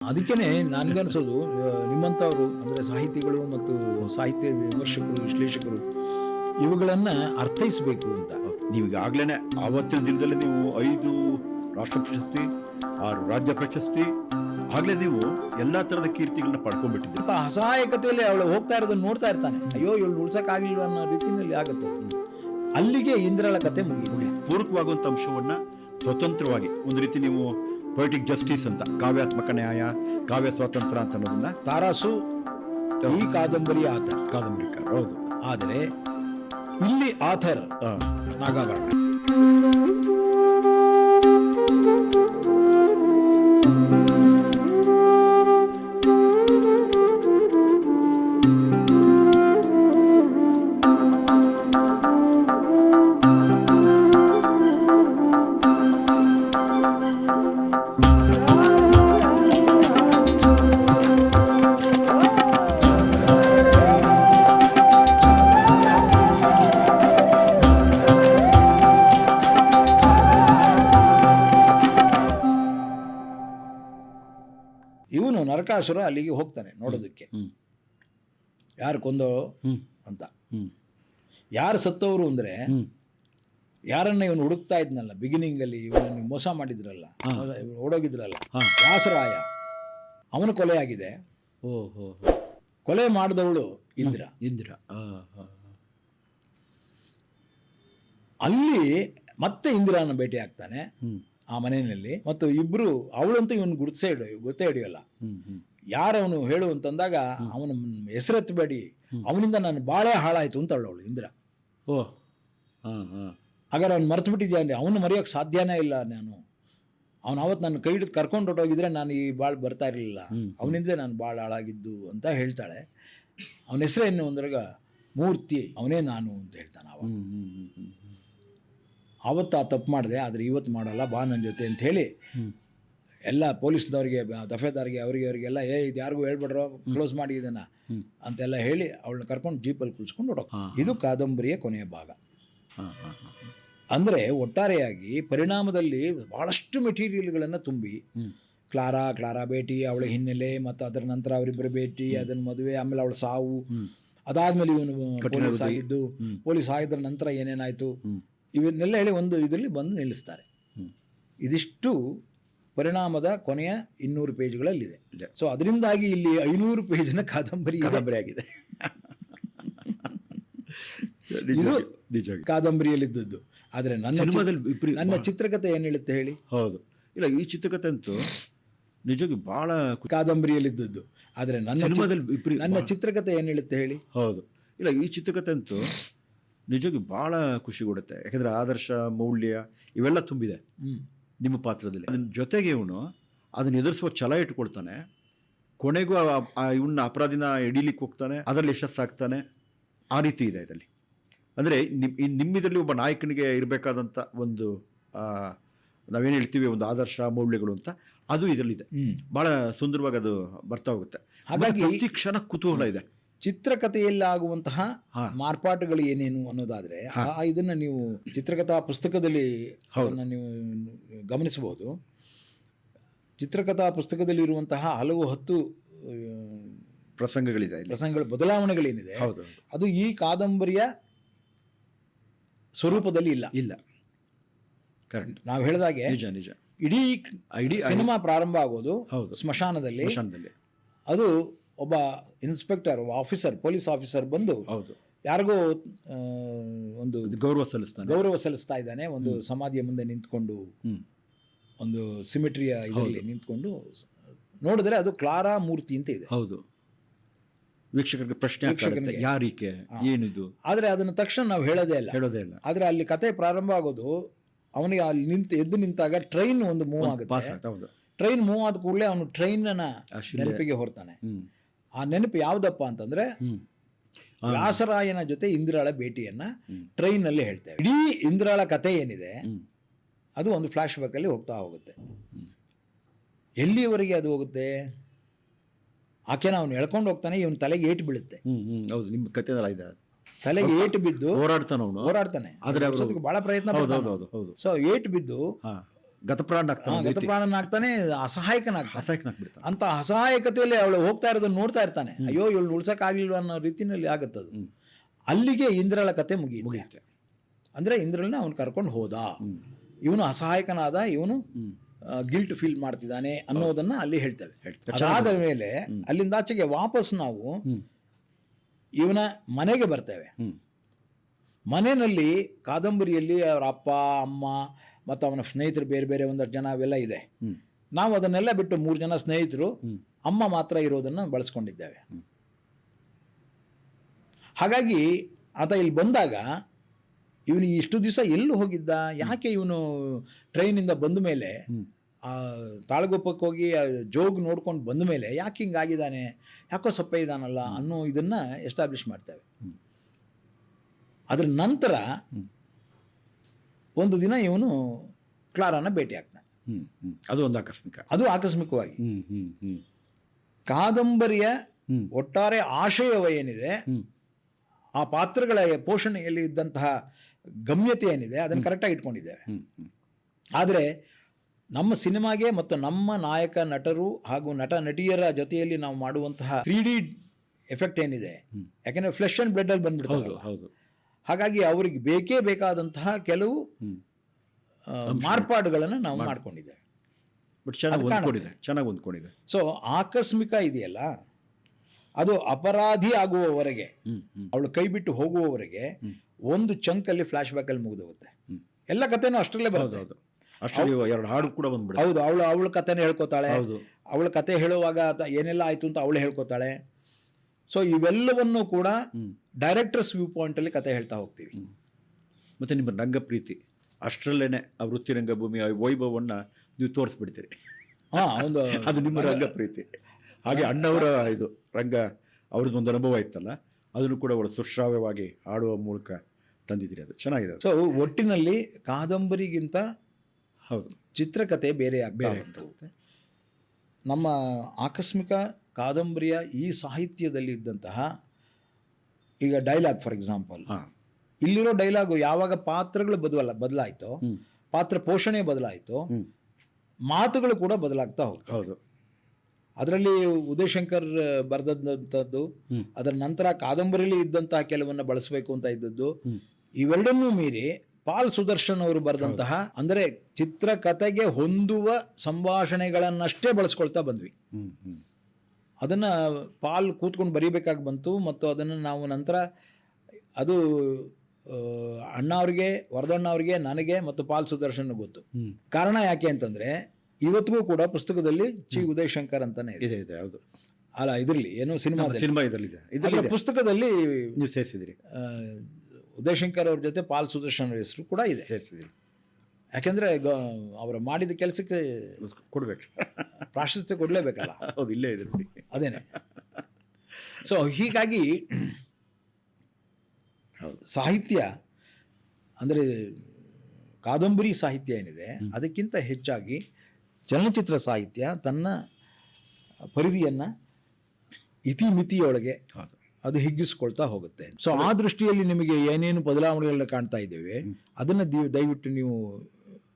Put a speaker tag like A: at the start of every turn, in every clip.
A: ಅದಕ್ಕೇನೆ ನನಗನ್ಸೋದು ನಿಮ್ಮಂಥವ್ರು ಅಂದರೆ ಸಾಹಿತಿಗಳು ಮತ್ತು ಸಾಹಿತ್ಯ ವಿಮರ್ಶಕರು ವಿಶ್ಲೇಷಕರು ಇವುಗಳನ್ನು ಅರ್ಥೈಸಬೇಕು ಅಂತ.
B: ನೀವೀಗಾಗಲೇ ಆವತ್ತಿನ ದಿನದಲ್ಲಿ ನೀವು ಐದು ರಾಷ್ಟ್ರ ಪ್ರಶಸ್ತಿ ಆರು ರಾಜ್ಯ ಪ್ರಶಸ್ತಿ ಆಗಲೇ ನೀವು ಎಲ್ಲಾ ತರದ ಕೀರ್ತಿಗಳನ್ನ ಪಡ್ಕೊಂಡ್ಬಿಟ್ಟಿದ್ದೀರಿ.
A: ಅಂತ ಅಸಹಾಯಕತೆಯಲ್ಲಿ ಅವಳು ಹೋಗ್ತಾ ಇರೋದನ್ನ ನೋಡ್ತಾ ಇರ್ತಾನೆ. ಅಯ್ಯೋ ಇವಳು ಉಳ್ಸಕ್ಕಾಗಲಿಲ್ಲ ಅನ್ನೋ ರೀತಿಯಲ್ಲಿ ಆಗುತ್ತೆ. ಅಲ್ಲಿಗೆ ಇಂದ್ರಳ ಕತೆ ಮುಗಿಯುತ್ತೆ.
B: ಪೂರಕವಾಗುವಂಥ ಅಂಶವನ್ನ ಸ್ವತಂತ್ರವಾಗಿ ಒಂದು ರೀತಿ ನೀವು ಪೊಲಿಟಿಕ್ ಜಸ್ಟಿಸ್ ಅಂತ ಕಾವ್ಯಾತ್ಮಕ ನ್ಯಾಯ ಕಾವ್ಯ ಸ್ವಾತಂತ್ರ್ಯ ಅಂತ ಅನ್ನೋದನ್ನ
A: ತಾರಾಸು ಈ ಕಾದಂಬರಿ ಆಥರ್
B: ಕಾದಂಬರಿಕಾರ ಹೌದು.
A: ಆದರೆ ಇಲ್ಲಿ ಆಥರ್ ನಾಗಾಭರಣ. ಇವನು ಅಲ್ಲಿಗೆ ಹೋಗ್ತಾನೆ ನೋಡೋದಕ್ಕೆ. ಯಾರು ಕೊಂದೋ ಅಂತ. ಯಾರು ಸತ್ತವರು ಅಂದರೆ ಯಾರನ್ನ ಇವನು ಹುಡುಕ್ತಾ ಇದ್ನಲ್ಲ ಬಿಗಿನಿಂಗ್ ಅಲ್ಲಿ ಇವನನ್ನು ಮೋಸ ಮಾಡಿದ್ರಲ್ಲ ಓಡೋಗಿದ್ರಲ್ಲ. ವ್ಯಾಸರಾಯ ಅವನು
B: ಕೊಲೆ ಆಗಿದೆ
A: ಕೊಲೆ ಮಾಡಿದವಳು ಇಂದ್ರ.
B: ಇಂದ್ರ.
A: ಅಲ್ಲಿ ಮತ್ತೆ ಇಂದಿರಾನ ಭೇಟಿ ಆಗ್ತಾನೆ. ಆ ಮನೆಯಲ್ಲಿ. ಮತ್ತು ಇಬ್ರು ಅವಳಂತೂ ಇವನು ಗುರುತಿಸೇ ಹಿಡಿಯೋ ಗೊತ್ತೇ ಹಿಡಿಯೋಲ್ಲ.
B: ಯಾರು ಅವನು
A: ಯಾರವನು ಹೇಳು ಅಂತಂದಾಗ ಅವನ ಹೆಸರೆತ್ತಬೇಡಿ. ಅವನಿಂದ ನಾನು ಬಾಳೆ ಹಾಳಾಯ್ತು ಅಂತ ಅವಳು ಇಂದ್ರ.
B: ಓ. ಹಾ ಹಾ.
A: ಹಾಗಾದ್ರೆ ಅವ್ನು ಮರ್ತು ಬಿಟ್ಟಿದ್ಯಾ ಅಂದ್ರೆ ಅವನು ಮರೆಯೋಕ್ಕೆ ಸಾಧ್ಯನೇ ಇಲ್ಲ ನಾನು. ಅವನು ಅವತ್ತು ನನ್ನ ಕೈ ಹಿಡಿದು ಕರ್ಕೊಂಡು ಹೊಟ್ಟೋಗಿದ್ರೆ ನಾನು ಈ ಬಾಳ್ ಬರ್ತಾ ಇರಲಿಲ್ಲ. ಅವನಿಂದ ನಾನು ಭಾಳ ಹಾಳಾಗಿದ್ದು ಅಂತ ಹೇಳ್ತಾಳೆ. ಅವನ ಹೆಸರೇನು ಅಂದ್ರಾಗ ಮೂರ್ತಿ ಅವನೇ ನಾನು ಅಂತ ಹೇಳ್ತಾನೆ ಅವ. ಆವತ್ತು ಆ ತಪ್ಪು ಮಾಡಿದೆ ಆದರೆ ಇವತ್ತು ಮಾಡಲ್ಲ ಬಾ ನನ್ನ ಜೊತೆ ಅಂತ ಹೇಳಿ. ಎಲ್ಲ ಪೊಲೀಸ್ನವ್ರಿಗೆ ದಫೇದಾರಿಗೆ ಅವರಿಗೆ ಅವರಿಗೆಲ್ಲ ಏ ಇದು ಯಾರಿಗೂ ಹೇಳ್ಬಿಡ್ರೋ ಕ್ಲೋಸ್ ಮಾಡಿ ಇದನ್ನು. ಅಂತೆಲ್ಲ ಹೇಳಿ ಅವಳನ್ನ ಕರ್ಕೊಂಡು ಜೀಪಲ್ಲಿ ಕುಳಿಸ್ಕೊಂಡು ಹೊಡೋಕೆ
B: ಹಾ,
A: ಇದು ಕಾದಂಬರಿಯ ಕೊನೆಯ ಭಾಗ. ಅಂದರೆ ಒಟ್ಟಾರೆಯಾಗಿ ಪರಿಣಾಮದಲ್ಲಿ ಭಾಳಷ್ಟು ಮೆಟೀರಿಯಲ್ಗಳನ್ನು ತುಂಬಿ ಕ್ಲಾರಾ ಕ್ಲಾರಾ ಭೇಟಿ ಅವಳ ಹಿನ್ನೆಲೆ ಮತ್ತು ಅದರ ನಂತರ ಅವರಿಬ್ಬರ ಭೇಟಿ ಅದನ್ನ ಮದುವೆ ಆಮೇಲೆ ಅವಳ ಸಾವು. ಅದಾದ್ಮೇಲೆ ಇವನು ಪೊಲೀಸ್ ಆಗಿದ್ದು ಪೊಲೀಸ್ ಆಗಿದ್ರ ನಂತರ ಏನೇನಾಯಿತು. ಇವನ್ನೆಲ್ಲ ಹೇಳಿ ಒಂದು ಇದರಲ್ಲಿ ಬಂದು ನಿಲ್ಲಿಸ್ತಾರೆ. ಇದಿಷ್ಟು ಪರಿಣಾಮದ ಕೊನೆಯ ಇನ್ನೂರು ಪೇಜ್ಗಳಲ್ಲಿದೆ. ಸೊ ಅದರಿಂದಾಗಿ ಇಲ್ಲಿ ಐನೂರು ಪೇಜ್ನ ಕಾದಂಬರಿ.
B: ಕಾದಂಬರಿ ಆಗಿದೆ.
A: ಇದು ಕಾದಂಬರಿಯಲ್ಲಿದ್ದದ್ದು. ಆದರೆ ನನ್ನ ನನ್ನ ಚಿತ್ರಕಥೆ ಏನು ಹೇಳುತ್ತೆ ಹೇಳಿ?
B: ಹೌದು. ಇಲ್ಲ ಈ ಚಿತ್ರಕಥೆ ಅಂತೂ ನಿಜವಾಗಿ ಬಹಳ ಖುಷಿ.
A: ಕಾದಂಬರಿಯಲ್ಲಿದ್ದದ್ದು. ಆದರೆ ನನ್ನ ನನ್ನ ಚಿತ್ರಕಥೆ ಏನು ಹೇಳುತ್ತೆ ಹೇಳಿ?
B: ಹೌದು. ಇಲ್ಲ ಈ ಚಿತ್ರಕಥೆ ಅಂತೂ ನಿಜವಾಗಿ ಬಹಳ ಖುಷಿ ಕೊಡುತ್ತೆ. ಯಾಕಂದರೆ ಆದರ್ಶ ಮೌಲ್ಯ ಇವೆಲ್ಲ ತುಂಬಿದೆ ನಿಮ್ಮ ಪಾತ್ರದಲ್ಲಿ. ಅದನ್ನ ಜೊತೆಗೆ ಇವನು ಅದನ್ನ ಎದುರಿಸುವ ಛಲ ಇಟ್ಕೊಳ್ತಾನೆ. ಕೊನೆಗೂ ಇವನ್ನ ಅಪರಾಧಿನ ಹಿಡೀಲಿಕ್ಕೆ ಹೋಗ್ತಾನೆ ಅದರಲ್ಲಿ ಯಶಸ್ಸಾಗ್ತಾನೆ. ಆ ರೀತಿ ಇದೆ ಇದರಲ್ಲಿ. ಅಂದರೆ ನಿಮ್ಮ ನಿಮ್ಮಿದರಲ್ಲಿ ಒಬ್ಬ ನಾಯಕನಿಗೆ ಇರಬೇಕಾದಂಥ ಒಂದು ನಾವೇನು ಹೇಳ್ತೀವಿ ಒಂದು ಆದರ್ಶ ಮೌಲ್ಯಗಳು ಅಂತ ಅದು ಇದರಲ್ಲಿದೆ. ಭಾಳ ಸುಂದರವಾಗಿ ಅದು ಬರ್ತಾ ಹೋಗುತ್ತೆ.
A: ಹಾಗಾಗಿ
B: ಪ್ರತಿ ಕ್ಷಣ ಕುತೂಹಲ ಇದೆ.
A: ಚಿತ್ರಕಥೆಯಲ್ಲಿ ಆಗುವಂತಹ
B: ಹಾ.
A: ಮಾರ್ಪಾಟುಗಳು ಏನೇನು ಅನ್ನೋದಾದ್ರೆ ಆ ಇದನ್ನ ನೀವು ಚಿತ್ರಕಥಾ ಪುಸ್ತಕದಲ್ಲಿ ಅದನ್ನ ನೀವು ಗಮನಿಸಬಹುದು. ಚಿತ್ರಕಥಾ ಪುಸ್ತಕದಲ್ಲಿ ಇರುವಂತಹ ಹಲವು ಹತ್ತು ಆ,
B: ಪ್ರಸಂಗಗಳಿದೆ ಇಲ್ಲಿ
A: ಪ್ರಸಂಗಗಳ ಬದಲಾವಣೆಗಳೇನಿದೆ
B: ಹೌದು ಹೌದು.
A: ಅದು ಈ ಕಾದಂಬರಿಯ ಸ್ವರೂಪದಲ್ಲಿ ಇಲ್ಲ.
B: ಇಲ್ಲ. ಕರೆಕ್ಟ್
A: ನಾವು ಹೇಳಿದಾಗೆ
B: ನಿಜ ನಿಜ.
A: ಇಡೀ
B: ಇಡೀ
A: ಸಿನಿಮಾ ಪ್ರಾರಂಭ ಆಗೋದು
B: ಹೌದು.
A: ಸ್ಮಶಾನದಲ್ಲಿ.
B: ಸ್ಮಶಾನದಲ್ಲಿ.
A: ಅದು ಒಬ್ಬ ಇನ್ಸ್ಪೆಕ್ಟರ್ ಆಫೀಸರ್ ಪೊಲೀಸ್ ಆಫೀಸರ್ ಬಂದು
B: ಹೌದು.
A: ಯಾರಿಗೋ ಒಂದು
B: ಗೌರವ ಸಲ್ಲಿಸ್ತಾನೆ.
A: ಗೌರವ ಸಲ್ಲಿಸ್ತಾ ಇದ್ದಾನೆ. ಒಂದು ಸಮಾಧಿಯ ಮುಂದೆ ನಿಂತ್ಕೊಂಡು ಒಂದು ಸಿಮಿಟ್ರಿಯ ಇದರಲ್ಲಿ ನಿಂತ್ಕೊಂಡು ನೋಡಿದ್ರೆ ಅದು ಕ್ಲಾರಾ ಮೂರ್ತಿ ಅಂತ ಇದೆ.
B: ಹೌದು. ವೀಕ್ಷಕರಿಗೆ ಪ್ರಶ್ನೆ ಯಾರಿಕೆ? ಏನಿದು?
A: ಆದರೆ ಅದನ್ನ ತಕ್ಷಣ ನಾವು ಹೇಳೋದೇ ಇಲ್ಲ.
B: ಹೇಳೋದೇ ಇಲ್ಲ.
A: ಆದರೆ ಅಲ್ಲಿ ಕತೆ ಪ್ರಾರಂಭ ಆಗೋದು ಅವನಿಗೆ ಅಲ್ಲಿ ನಿಂತು ಎದ್ದು ನಿಂತಾಗ ಟ್ರೈನ್ ಒಂದು ಮೂವ್ ಆಗುತ್ತೆ. ಟ್ರೈನ್ ಮೂವ್ ಆದ ಕೂಡಲೇ ಅವನು
B: ಟ್ರೈನ್
A: ನೆನಪಿಗೆ ಹೊರ್ತಾನೆ. ಆ ನೆನಪು ಯಾವ್ದಪ್ಪ ಅಂತಂದ್ರೆ ವ್ಯಾಸರಾಯನ ಜೊತೆ ಇಂದಿರಾಳ ಭೇಟಿಯನ್ನ ಟ್ರೈನಲ್ಲಿ ಟ್ರೈನ್ನಲ್ಲಿ ಹೇಳ್ತೇವೆ. ಇಡೀ ಇಂದಿರಾಳ ಕತೆ ಏನಿದೆ ಅದು ಒಂದು ಫ್ಲಾಶ್ ಬ್ಯಾಕ್ ಅಲ್ಲಿ ಹೋಗ್ತಾ ಹೋಗುತ್ತೆ. ಎಲ್ಲಿಯವರೆಗೆ ಅದು ಹೋಗುತ್ತೆ? ಆಕೆನ ಅವನು ಎಳ್ಕೊಂಡು ಹೋಗ್ತಾನೆ ಇವನ್ ತಲೆಗೆ ಏಟು ಬೀಳುತ್ತೆ.
B: ಹೌದು ನಿಮ್ಮ ಕತೆ ಇದೆ
A: ತಲೆಗೆ ಏಟು ಬಿದ್ದು
B: ಹೋರಾಡ್ತಾನೆ ಅವನು?
A: ಹೋರಾಡ್ತಾನೆ
B: ಆದ್ರೆ
A: ಬಹಳ ಪ್ರಯತ್ನ
B: ಹೌದು ಹೌದು ಹೌದು ಹೌದು.
A: ಸೊ ಏಟು ಬಿದ್ದು
B: ಹಾ. ಗತಪ್ರಾಣ
A: ಗತಪ್ರಾಣನಾಗ್ತಾನೆ ಅಸಹಾಯಕನಾಗ್ತಾನೆ.
B: ಅಸಹಾಯಕನಾಗ್ಬಿಡ್ತಾನೆ.
A: ಅಂತ ಅಸಹಾಯಕತೆಯಲ್ಲಿ ಅವಳು ಹೋಗ್ತಾ ಇರೋದನ್ನ ನೋಡ್ತಾ ಇರ್ತಾನೆ. ಅಯ್ಯೋ ಇವಳು ಉಳ್ಸಕ್ಕಾಗ್ಲಿಲ್ವ ಅನ್ನೋ ರೀತಿನಲ್ಲಿ ಆಗತ್ತದು. ಅಲ್ಲಿಗೆ ಇಂದ್ರಳ ಕತೆ ಮುಗಿಯುತ್ತೆ. ಅಂದ್ರೆ ಇಂದ್ರಳನ್ನ ಅವನು ಕರ್ಕೊಂಡು ಹೋದ. ಇವನು ಅಸಹಾಯಕನಾದ ಇವನು ಗಿಲ್ಟ್ ಫೀಲ್ ಮಾಡ್ತಿದ್ದಾನೆ ಅನ್ನೋದನ್ನ ಅಲ್ಲಿ ಹೇಳ್ತೇವೆ. ಅದಾದ ಮೇಲೆ ಅಲ್ಲಿಂದಾಚೆಗೆ ವಾಪಸ್ ನಾವು. ಇವನ ಮನೆಗೆ ಬರ್ತೇವೆ. ಮನೆಯಲ್ಲಿ ಕಾದಂಬರಿಯಲ್ಲಿ ಅವರ ಅಪ್ಪ ಅಮ್ಮ ಮತ್ತು ಅವನ ಸ್ನೇಹಿತರು ಬೇರೆ ಬೇರೆ ಒಂದಷ್ಟು ಜನ ಅವೆಲ್ಲ ಇದೆ. ನಾವು ಅದನ್ನೆಲ್ಲ ಬಿಟ್ಟು ಮೂರು ಜನ ಸ್ನೇಹಿತರು ಅಮ್ಮ ಮಾತ್ರ ಇರೋದನ್ನು ಬಳಸ್ಕೊಂಡಿದ್ದೇವೆ. ಹಾಗಾಗಿ ಆತ ಇಲ್ಲಿ ಬಂದಾಗ ಇವನು ಇಷ್ಟು ದಿವಸ ಎಲ್ಲೂ ಹೋಗಿದ್ದ ಯಾಕೆ ಇವನು ಟ್ರೈನಿಂದ ಬಂದ ಮೇಲೆ ತಾಳಗುಪ್ಪಕ್ಕೆ ಹೋಗಿ ಜೋಗ್ ನೋಡ್ಕೊಂಡು ಬಂದ ಮೇಲೆ ಯಾಕೆ ಹಿಂಗಾಗಿದ್ದಾನೆ ಯಾಕೋ ಸಪ್ಪೆ ಇದ್ದಾನಲ್ಲ ಅನ್ನೋ ಇದನ್ನು ಎಸ್ಟಾಬ್ಲಿಷ್ ಮಾಡ್ತೇವೆ. ಅದರ ನಂತರ. ಒಂದು ದಿನ ಇವನು ಕ್ಲಾರಾನ ಭೇಟಿ ಆಗ್ತಾನೆ.
B: ಅದು ಒಂದು ಆಕಸ್ಮಿಕ
A: ಅದು ಆಕಸ್ಮಿಕವಾಗಿ. ಕಾದಂಬರಿಯ. ಒಟ್ಟಾರೆ ಆಶಯವ ಏನಿದೆ
B: ಹ್ಮ್.
A: ಆ ಪಾತ್ರಗಳ ಪೋಷಣೆಯಲ್ಲಿ ಇದ್ದಂತಹ ಗಮ್ಯತೆ ಏನಿದೆ ಅದನ್ನು ಕರೆಕ್ಟಾಗಿ ಇಟ್ಕೊಂಡಿದ್ದೇವೆ. ಆದರೆ ನಮ್ಮ ಸಿನಿಮಾಗೆ ಮತ್ತು ನಮ್ಮ ನಾಯಕ ನಟರು ಹಾಗೂ ನಟ ನಟಿಯರ ಜೊತೆಯಲ್ಲಿ ನಾವು ಮಾಡುವಂತಹ ತ್ರೀ ಡಿ ಎಫೆಕ್ಟ್ ಏನಿದೆ. ಯಾಕೆಂದರೆ ಫ್ಲೆಶ್ ಆ್ಯಂಡ್ ಬ್ಲಡ್ಡಲ್ಲಿ
B: ಹೌದು
A: ಬಂದ್ಬಿಡ್ತಾರಲ್ಲ
B: ಹೌದು
A: ಹಾಗಾಗಿ ಅವರಿಗೆ ಬೇಕೇ ಬೇಕಾದಂತಹ ಕೆಲವು ಮಾರ್ಪಾಡುಗಳನ್ನು ನಾವು ಮಾಡ್ಕೊಂಡಿದ್ದೇವೆ
B: ಬಟ್ ಚೆನ್ನಾಗಿ. ಹೊಂದ್ಕೊಂಡಿದೆ ಚೆನ್ನಾಗಿ ಹೊಂದ್ಕೊಂಡಿದೆ.
A: ಸೊ ಆಕಸ್ಮಿಕ ಇದೆಯಲ್ಲ ಅದು ಅಪರಾಧಿ ಆಗುವವರೆಗೆ. ಅವಳು ಕೈ ಬಿಟ್ಟು ಹೋಗುವವರೆಗೆ. ಒಂದು ಚಂಕಲ್ಲಿ ಫ್ಲಾಶ್ ಬ್ಯಾಕಲ್ಲಿ ಮುಗಿದೋಗುತ್ತೆ. ಎಲ್ಲ ಕಥೆನೂ ಅಷ್ಟರಲ್ಲೇ
B: ಬರೋದು
A: ಬರುತ್ತೆ.
B: ಹೌದು ಅಷ್ಟರಲ್ಲಿ ಎರಡು ಹಾಡು ಕೂಡ ಬಂದ್ಬಿಡುತ್ತೆ.
A: ಹೌದು ಅವಳು ಅವಳ ಕಥೆನ ಹೇಳ್ಕೊತಾಳೆ.
B: ಹೌದು.
A: ಅವಳ ಕತೆ ಹೇಳುವಾಗ ಏನೆಲ್ಲ ಆಯಿತು ಅಂತ ಅವಳು ಹೇಳ್ಕೊತಾಳೆ. ಸೊ ಇವೆಲ್ಲವನ್ನು ಕೂಡ ಡೈರೆಕ್ಟರ್ಸ್ ವ್ಯೂ ಪಾಯಿಂಟಲ್ಲಿ ಕತೆ ಹೇಳ್ತಾ ಹೋಗ್ತೀವಿ.
B: ಮತ್ತೆ ನಿಮ್ಮ ರಂಗಪ್ರೀತಿ ಅಷ್ಟರಲ್ಲೇನೆ ಆ ವೃತ್ತಿ ರಂಗಭೂಮಿ ಆ ವೈಭವನ್ನ ನೀವು ತೋರಿಸ್ಬಿಡ್ತೀರಿ.
A: ಹಾಂ ಒಂದು
B: ಅದು ನಿಮ್ಮ ರಂಗಪ್ರೀತಿ. ಹಾಗೆ ಅಣ್ಣವರ ಇದು ರಂಗ ಅವ್ರದ್ದು ಒಂದು ಅನುಭವ ಇತ್ತಲ್ಲ ಅದನ್ನು ಕೂಡ ಅವರು ಸುಶ್ರಾವ್ಯವಾಗಿ ಆಡುವ ಮೂಲಕ ತಂದಿದ್ದೀರಿ ಅದು. ಚೆನ್ನಾಗಿದೆ
A: ಸೊ ಒಟ್ಟಿನಲ್ಲಿ ಕಾದಂಬರಿಗಿಂತ
B: ಹೌದು.
A: ಚಿತ್ರಕಥೆ ಬೇರೆ ಆಗ್ತಾ
B: ಬೇರೆ
A: ಬಂತು. ನಮ್ಮ ಆಕಸ್ಮಿಕ ಕಾದಂಬರಿಯ ಈ ಸಾಹಿತ್ಯದಲ್ಲಿ ಇದ್ದಂತಹ ಈಗ ಡೈಲಾಗ್ ಫಾರ್ ಎಕ್ಸಾಂಪಲ್ ಇಲ್ಲಿರೋ ಡೈಲಾಗು ಯಾವಾಗ ಪಾತ್ರಗಳು ಬದಲ ಬದಲಾಯಿತೋ ಪಾತ್ರ ಪೋಷಣೆ ಬದಲಾಯಿತೋ ಮಾತುಗಳು ಕೂಡ ಬದಲಾಗ್ತಾ ಹೋಗ್ತವೆ.
B: ಹೌದು.
A: ಅದರಲ್ಲಿ ಉದಯಶಂಕರ್ ಬರೆದಂಥದ್ದು
B: ಹ್ಮ್.
A: ಅದರ ನಂತರ ಕಾದಂಬರಿಯಲ್ಲಿ ಇದ್ದಂತಹ ಕೆಲವನ್ನ ಬಳಸಬೇಕು ಅಂತ ಇದ್ದದ್ದು ಇವೆರಡನ್ನೂ ಮೀರಿ ಪಾಲ್ ಸುದರ್ಶನ್ ಅವರು ಬರೆದಂತಹ ಅಂದರೆ ಚಿತ್ರಕಥೆಗೆ ಹೊಂದುವ ಸಂಭಾಷಣೆಗಳನ್ನಷ್ಟೇ ಬಳಸ್ಕೊಳ್ತಾ ಬಂದ್ವಿ. ಅದನ್ನ ಪಾಲ್ ಕೂತ್ಕೊಂಡು ಬರೀಬೇಕಾಗಿ ಬಂತು ಮತ್ತು ಅದನ್ನು ನಾವು ನಂತರ ಅದು ಅಣ್ಣ ಅವ್ರಿಗೆ ವರದಣ್ಣ ಅವರಿಗೆ ನನಗೆ ಮತ್ತು ಪಾಲ್ ಸುದರ್ಶನ್ ಗೊತ್ತು. ಕಾರಣ ಯಾಕೆ ಅಂತಂದ್ರೆ ಇವತ್ತಿಗೂ ಕೂಡ ಪುಸ್ತಕದಲ್ಲಿ ಚಿ ಉದಯ್ ಶಂಕರ್ ಅಂತಾನೆ ಇದೆ.
B: ಇದೆ ಹೌದು.
A: ಅಲ್ಲ ಇದರಲ್ಲಿ ಏನು
B: ಸಿನಿಮಾ ಸಿನಿಮಾ
A: ಇದರಲ್ಲಿ
B: ಇದೆ
A: ಪುಸ್ತಕದಲ್ಲಿ
B: ನೀವು ಸೇರಿಸಿದಿರಿ
A: ಆ, ಉದಯ್ ಅವ್ರ ಜೊತೆ ಪಾಲ್ ಸುದರ್ಶನ್ ಹೆಸರು ಕೂಡ ಇದೆ.
B: ಸೇರಿಸಿದಿರಿ
A: ಯಾಕೆಂದ್ರೆ ಗ- ಅವರು ಮಾಡಿದ ಕೆಲಸಕ್ಕೆ
B: ಕೊಡ್ಬೇಕು.
A: ಪ್ರಾಶಸ್ತ್ಯ ಕೊಡಲೇಬೇಕಲ್ಲ.
B: ಹೌದು ಇಲ್ಲೇ ಇದೆ ನೋಡಿ
A: ಅದೇನೆ. ಸೊ ಹೀಗಾಗಿ ಸಾಹಿತ್ಯ ಅಂದರೆ ಕಾದಂಬರಿ ಸಾಹಿತ್ಯ ಏನಿದೆ ಅದಕ್ಕಿಂತ ಹೆಚ್ಚಾಗಿ ಚಲನಚಿತ್ರ ಸಾಹಿತ್ಯ ತನ್ನ ಪರಿಧಿಯನ್ನು ಇತಿಮಿತಿಯೊಳಗೆ ಅದು ಹಿಗ್ಗಿಸ್ಕೊಳ್ತಾ ಹೋಗುತ್ತೆ ಸೊ ಆ ದೃಷ್ಟಿಯಲ್ಲಿ ನಿಮಗೆ ಏನೇನು ಬದಲಾವಣೆಗಳನ್ನ ಕಾಣ್ತಾ ಇದ್ದೇವೆ ಅದನ್ನು ದಯವಿಟ್ಟು ನೀವು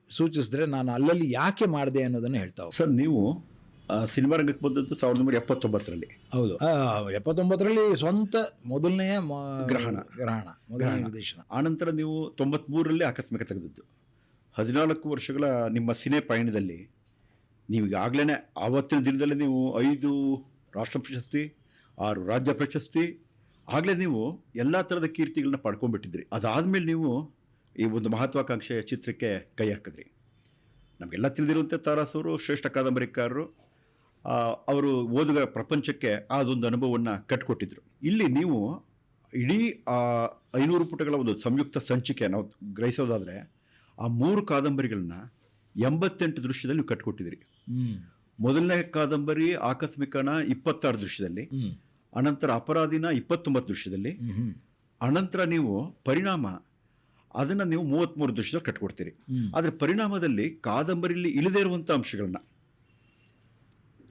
A: ಸೂಚಿಸಿದ್ರೆ ನಾನು ಅಲ್ಲಲ್ಲಿ ಯಾಕೆ ಮಾಡಿದೆ ಅನ್ನೋದನ್ನು ಹೇಳ್ತಾ ಹೋಗ್ತೀನಿ.
B: ಸರ್ ನೀವು ಆ, ಸಿನಿಮಾ ರಂಗಕ್ಕೆ ಬಂದದ್ದು ಸಾವಿರದ ಒಂಬೈನೂರ ಎಪ್ಪತ್ತೊಂಬತ್ತರಲ್ಲಿ.
A: ಹೌದು. ಆ, ಎಪ್ಪತ್ತೊಂಬತ್ತರಲ್ಲಿ ಸ್ವಂತ ಮೊದಲನೆಯ ಮ-
B: ಗ್ರಹಣ.
A: ಗ್ರಹಣ ನಿರ್ದೇಶನ.
B: ಆನಂತರ ನೀವು ತೊಂಬತ್ಮೂರರಲ್ಲಿ ಆಕಸ್ಮಿಕ ತೆಗೆದದ್ದು. ಹದಿನಾಲ್ಕು ವರ್ಷಗಳ ನಿಮ್ಮ ಸಿನೆ ಪಯಣದಲ್ಲಿ ನೀವು ಈಗಾಗಲೇ ಆವತ್ತಿನ ದಿನದಲ್ಲಿ ನೀವು ಐದು ರಾಷ್ಟ್ರ ಪ್ರಶಸ್ತಿ ಆರು ರಾಜ್ಯ ಪ್ರಶಸ್ತಿ. ಆಗಲೇ ನೀವು ಎಲ್ಲ ಥರದ ಕೀರ್ತಿಗಳನ್ನ ಪಡ್ಕೊಂಡ್ಬಿಟ್ಟಿದ್ರಿ. ಅದಾದಮೇಲೆ ನೀವು ಈ ಒಂದು ಮಹತ್ವಾಕಾಂಕ್ಷೆಯ ಚಿತ್ರಕ್ಕೆ ಕೈ ಹಾಕಿದ್ರಿ. ನಮಗೆಲ್ಲ ತಿಳಿದಿರುವಂತೆ ತಾರಾಸವರು ಶ್ರೇಷ್ಠ ಕಾದಂಬರಿಕಾರರು. ಅವರು ಓದುಗರ ಪ್ರಪಂಚಕ್ಕೆ ಅದೊಂದು ಅನುಭವವನ್ನು ಕಟ್ಕೊಟ್ಟಿದ್ರು. ಇಲ್ಲಿ ನೀವು ಇಡೀ ಆ ಐನೂರು ಪುಟಗಳ ಒಂದು ಸಂಯುಕ್ತ ಸಂಚಿಕೆ ನಾವು ಗ್ರಹಿಸೋದಾದರೆ ಆ ಮೂರು ಕಾದಂಬರಿಗಳನ್ನ ಎಂಬತ್ತೆಂಟು ದೃಶ್ಯದಲ್ಲಿ ನೀವು ಮೊದಲನೇ ಕಾದಂಬರಿ ಆಕಸ್ಮಿಕನ ಇಪ್ಪತ್ತಾರು ದೃಶ್ಯದಲ್ಲಿ. ಅನಂತರ ಅಪರಾಧಿನ ಇಪ್ಪತ್ತೊಂಬತ್ತು ದೃಶ್ಯದಲ್ಲಿ ಅನಂತರ ನೀವು ಪರಿಣಾಮ ಅದನ್ನು ನೀವು ಮೂವತ್ತ್ಮೂರು ದೃಶ್ಯದಲ್ಲಿ ಕಟ್ಕೊಡ್ತೀರಿ. ಆದರೆ ಪರಿಣಾಮದಲ್ಲಿ ಕಾದಂಬರಿಯಲ್ಲಿ ಇಳಿದೇ ಇರುವಂಥ ಅಂಶಗಳನ್ನ.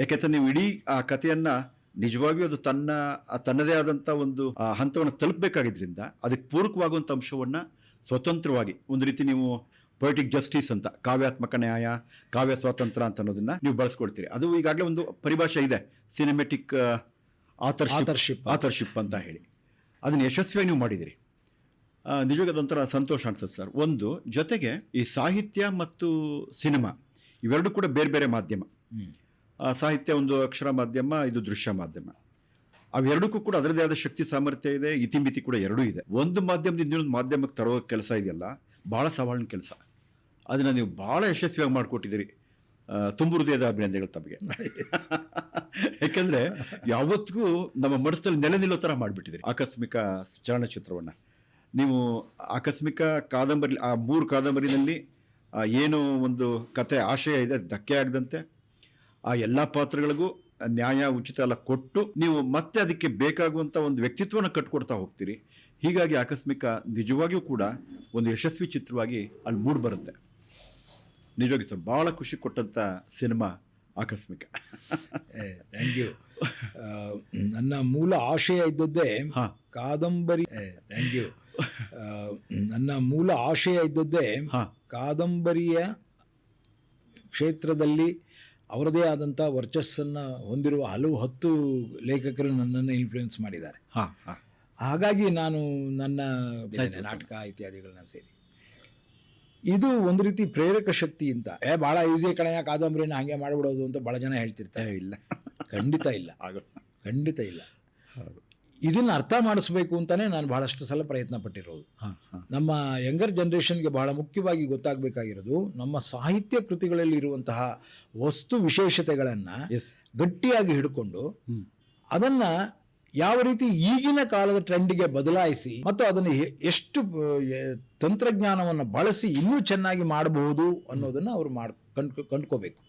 B: ಯಾಕೆಂದ್ರೆ ನೀವು ಇಡೀ ಆ ಕಥೆಯನ್ನ ನಿಜವಾಗಿಯೂ ಅದು ತನ್ನ ತನ್ನದೇ ಆದಂಥ ಒಂದು ಹಂತವನ್ನು ತಲುಪಬೇಕಾಗಿದ್ದರಿಂದ ಅದಕ್ಕೆ ಪೂರಕವಾಗುವಂಥ ಅಂಶವನ್ನು ಸ್ವತಂತ್ರವಾಗಿ ಒಂದು ರೀತಿ ನೀವು ಪೊಲಿಟಿಕ್ ಜಸ್ಟಿಸ್ ಅಂತ ಕಾವ್ಯಾತ್ಮಕ ನ್ಯಾಯ ಕಾವ್ಯ ಸ್ವಾತಂತ್ರ್ಯ ಅಂತ ಅನ್ನೋದನ್ನ ನೀವು ಬಳಸ್ಕೊಳ್ತೀರಿ. ಅದು ಈಗಾಗಲೇ ಒಂದು ಪರಿಭಾಷೆ ಇದೆ. ಸಿನಿಮೆಟಿಕ್ ಆಥರ್ಶಿಪ್
A: ಆತರ್ಶಿಪ್
B: ಆಥರ್ಶಿಪ್ ಅಂತ ಹೇಳಿ. ಅದನ್ನು ಯಶಸ್ವಿಯಾಗಿ ನೀವು ಮಾಡಿದಿರಿ. ನಿಜವಾಗಿ ಅದೊಂಥರ ಸಂತೋಷ ಅನ್ಸುತ್ತೆ ಸರ್. ಒಂದು ಜೊತೆಗೆ ಈ ಸಾಹಿತ್ಯ ಮತ್ತು ಸಿನಿಮಾ ಇವೆರಡೂ ಕೂಡ ಬೇರೆ ಬೇರೆ ಮಾಧ್ಯಮ. ಸಾಹಿತ್ಯ ಒಂದು ಅಕ್ಷರ ಮಾಧ್ಯಮ ಇದು ದೃಶ್ಯ ಮಾಧ್ಯಮ. ಅವೆರಡಕ್ಕೂ ಕೂಡ ಅದರದೇ ಆದ ಶಕ್ತಿ ಸಾಮರ್ಥ್ಯ ಇದೆ ಇತಿಮಿತಿ ಕೂಡ ಎರಡೂ ಇದೆ. ಒಂದು ಮಾಧ್ಯಮದಿಂದ ಇನ್ನೊಂದು ಮಾಧ್ಯಮಕ್ಕೆ ತರೋ ಕೆಲಸ ಇದೆಯಲ್ಲ ಭಾಳ ಸವಾಲಿನ ಕೆಲಸ. ಅದನ್ನು ನೀವು ಭಾಳ ಯಶಸ್ವಿಯಾಗಿ ಮಾಡಿಕೊಟ್ಟಿದ್ದೀರಿ. ತುಂಬ ಹೃದಯದ ಅಭಿನಂದನೆಗಳು ತಮಗೆ. ಯಾಕಂದ್ರೆ ಯಾವತ್ತಿಗೂ ನಮ್ಮ ಮನಸ್ಸಲ್ಲಿ ನೆಲೆ ನಿಲ್ಲೋ ಥರ ಮಾಡಿಬಿಟ್ಟಿದ್ದೀರಿ ಆಕಸ್ಮಿಕ ಚಲನಚಿತ್ರವನ್ನು. ನೀವು ಆಕಸ್ಮಿಕ ಕಾದಂಬರಿ, ಆ ಮೂರು ಕಾದಂಬರಿನಲ್ಲಿ ಏನು ಒಂದು ಕತೆ ಆಶಯ ಇದೆ, ಧಕ್ಕೆ ಆಗದಂತೆ, ಆ ಎಲ್ಲ ಪಾತ್ರಗಳಿಗೂ ನ್ಯಾಯ, ಉಚಿತ ಎಲ್ಲ ಕೊಟ್ಟು ನೀವು ಮತ್ತೆ ಅದಕ್ಕೆ ಬೇಕಾಗುವಂಥ ಒಂದು ವ್ಯಕ್ತಿತ್ವನ ಕಟ್ಕೊಡ್ತಾ ಹೋಗ್ತೀರಿ. ಹೀಗಾಗಿ ಆಕಸ್ಮಿಕ ನಿಜವಾಗಿಯೂ ಕೂಡ ಒಂದು ಯಶಸ್ವಿ ಚಿತ್ರವಾಗಿ ಅಲ್ಲಿ ಮೂಡ್ ಬರುತ್ತೆ. ನಿಜವಾಗಿ ಸರ್ ಭಾಳ ಖುಷಿ ಕೊಟ್ಟಂಥ ಸಿನಿಮಾ ಆಕಸ್ಮಿಕ.
A: ಥ್ಯಾಂಕ್ ಯು ನನ್ನ ಮೂಲ ಆಶಯ ಇದ್ದದ್ದೇ. ಕಾದಂಬರಿ. ಥ್ಯಾಂಕ್ ಯು ನನ್ನ ಮೂಲ ಆಶಯ ಇದ್ದದ್ದೇ. ಕಾದಂಬರಿಯ ಕ್ಷೇತ್ರದಲ್ಲಿ ಅವರದೇ ಆದಂಥ ವರ್ಚಸ್ಸನ್ನು ಹೊಂದಿರುವ ಹಲವು ಹತ್ತು ಲೇಖಕರು ನನ್ನನ್ನು ಇನ್ಫ್ಲುಯೆನ್ಸ್ ಮಾಡಿದ್ದಾರೆ. ಹಾಗಾಗಿ ನಾನು ನನ್ನ ನಾಟಕ ಇತ್ಯಾದಿಗಳನ್ನ ಸೇರಿ. ಇದು ಒಂದು ರೀತಿ ಪ್ರೇರಕ ಶಕ್ತಿ ಅಂತ. ಏ ಭಾಳ ಈಸಿ ಕಣೆಯ ಕಾದಂಬರಿನ ಹಾಗೆ ಮಾಡಿಬಿಡೋದು ಅಂತ ಭಾಳ ಜನ ಹೇಳ್ತಿರ್ತಾರೆ.
B: ಇಲ್ಲ.
A: ಖಂಡಿತ ಇಲ್ಲ. ಖಂಡಿತ ಇಲ್ಲ.
B: ಹೌದು.
A: ಇದನ್ನು ಅರ್ಥ ಮಾಡಿಸ್ಬೇಕು ಅಂತಲೇ ನಾನು ಬಹಳಷ್ಟು ಸಲ ಪ್ರಯತ್ನ ಪಟ್ಟಿರೋದು.
B: ಹಾಂ ಹಾಂ.
A: ನಮ್ಮ ಯಂಗರ್ ಜನ್ರೇಷನ್ಗೆ ಬಹಳ ಮುಖ್ಯವಾಗಿ ಗೊತ್ತಾಗಬೇಕಾಗಿರೋದು ನಮ್ಮ ಸಾಹಿತ್ಯ ಕೃತಿಗಳಲ್ಲಿ ಇರುವಂತಹ ವಸ್ತು ವಿಶೇಷತೆಗಳನ್ನು ಗಟ್ಟಿಯಾಗಿ ಹಿಡ್ಕೊಂಡು ಅದನ್ನ ಯಾವ ರೀತಿ ಈಗಿನ ಕಾಲದ ಟ್ರೆಂಡ್ಗೆ ಬದಲಾಯಿಸಿ ಮತ್ತು ಅದನ್ನು ಎಷ್ಟು ತಂತ್ರಜ್ಞಾನವನ್ನು ಬಳಸಿ ಇನ್ನೂ ಚೆನ್ನಾಗಿ ಮಾಡಬಹುದು ಅನ್ನೋದನ್ನು ಅವರು ಮಾಡ್ ಕಂಡು ಕಂಡ್ಕೋಬೇಕು.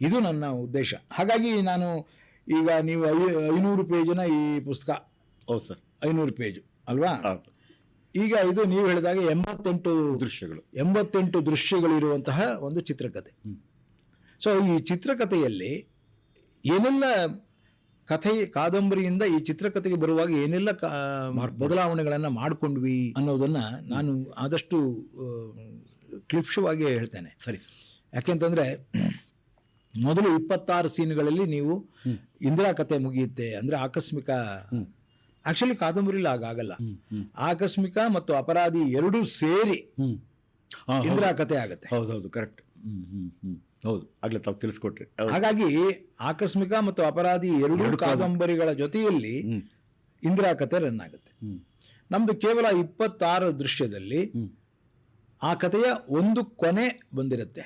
A: ಇದು ನನ್ನ ಉದ್ದೇಶ. ಹಾಗಾಗಿ ನಾನು ಈಗ ನೀವು ಐ ಐನೂರು ಪೇಜಿನ ಈ ಪುಸ್ತಕ.
B: ಹೌದು ಸರ್.
A: ಐನೂರು ಪೇಜು ಅಲ್ವಾ? ಈಗ ಇದು ನೀವು ಹೇಳಿದಾಗ ಎಂಬತ್ತೆಂಟು
B: ದೃಶ್ಯಗಳು.
A: ಎಂಬತ್ತೆಂಟು ದೃಶ್ಯಗಳಿರುವಂತಹ ಒಂದು ಚಿತ್ರಕಥೆ. ಸೊ ಈ ಚಿತ್ರಕಥೆಯಲ್ಲಿ ಏನೆಲ್ಲ ಕಥೆ ಕಾದಂಬರಿಯಿಂದ ಈ ಚಿತ್ರಕಥೆಗೆ ಬರುವಾಗ ಏನೆಲ್ಲ ಬದಲಾವಣೆಗಳನ್ನು ಮಾಡಿಕೊಂಡ್ವಿ ಅನ್ನೋದನ್ನು ನಾನು ಆದಷ್ಟು ಕ್ಲಿಪ್ಷವಾಗಿ ಹೇಳ್ತೇನೆ.
B: ಸರಿ. ಯಾಕೆ
A: ಯಾಕೆಂತಂದರೆ ಮೊದಲು ಇಪ್ಪತ್ತಾರು ಸೀನ್ಗಳಲ್ಲಿ ನೀವು. ಇಂದಿರಾ ಕಥೆ ಮುಗಿಯುತ್ತೆ. ಅಂದರೆ ಆಕಸ್ಮಿಕ
B: ಆಕ್ಚುಲಿ
A: ಆ್ಯಕ್ಚುಲಿ ಕಾದಂಬರಿಲಿ ಆಗಾಗಲ್ಲ
B: ಹ್ಮ್
A: ಆಕಸ್ಮಿಕ ಮತ್ತು ಅಪರಾಧಿ ಎರಡೂ ಸೇರಿ ಇಂದಿರಾ ಕಥೆ ಆಗುತ್ತೆ.
B: ಹೌದು ಹೌದು ಕರೆಕ್ಟ್ ಹೌದು ಆಗ್ಲೇ ತಾವು ತಿಳಿಸ್ಕೊಟ್ರಿ.
A: ಹಾಗಾಗಿ ಆಕಸ್ಮಿಕ ಮತ್ತು ಅಪರಾಧಿ ಎರಡೂ ಕಾದಂಬರಿಗಳ ಜೊತೆಯಲ್ಲಿ ಇಂದಿರಾ ಕಥೆ ರನ್ ಆಗುತ್ತೆ. ನಮ್ದು ಕೇವಲ ಇಪ್ಪತ್ತಾರು ದೃಶ್ಯದಲ್ಲಿ ಆ ಕಥೆಯ ಒಂದು ಕೊನೆ ಬಂದಿರುತ್ತೆ.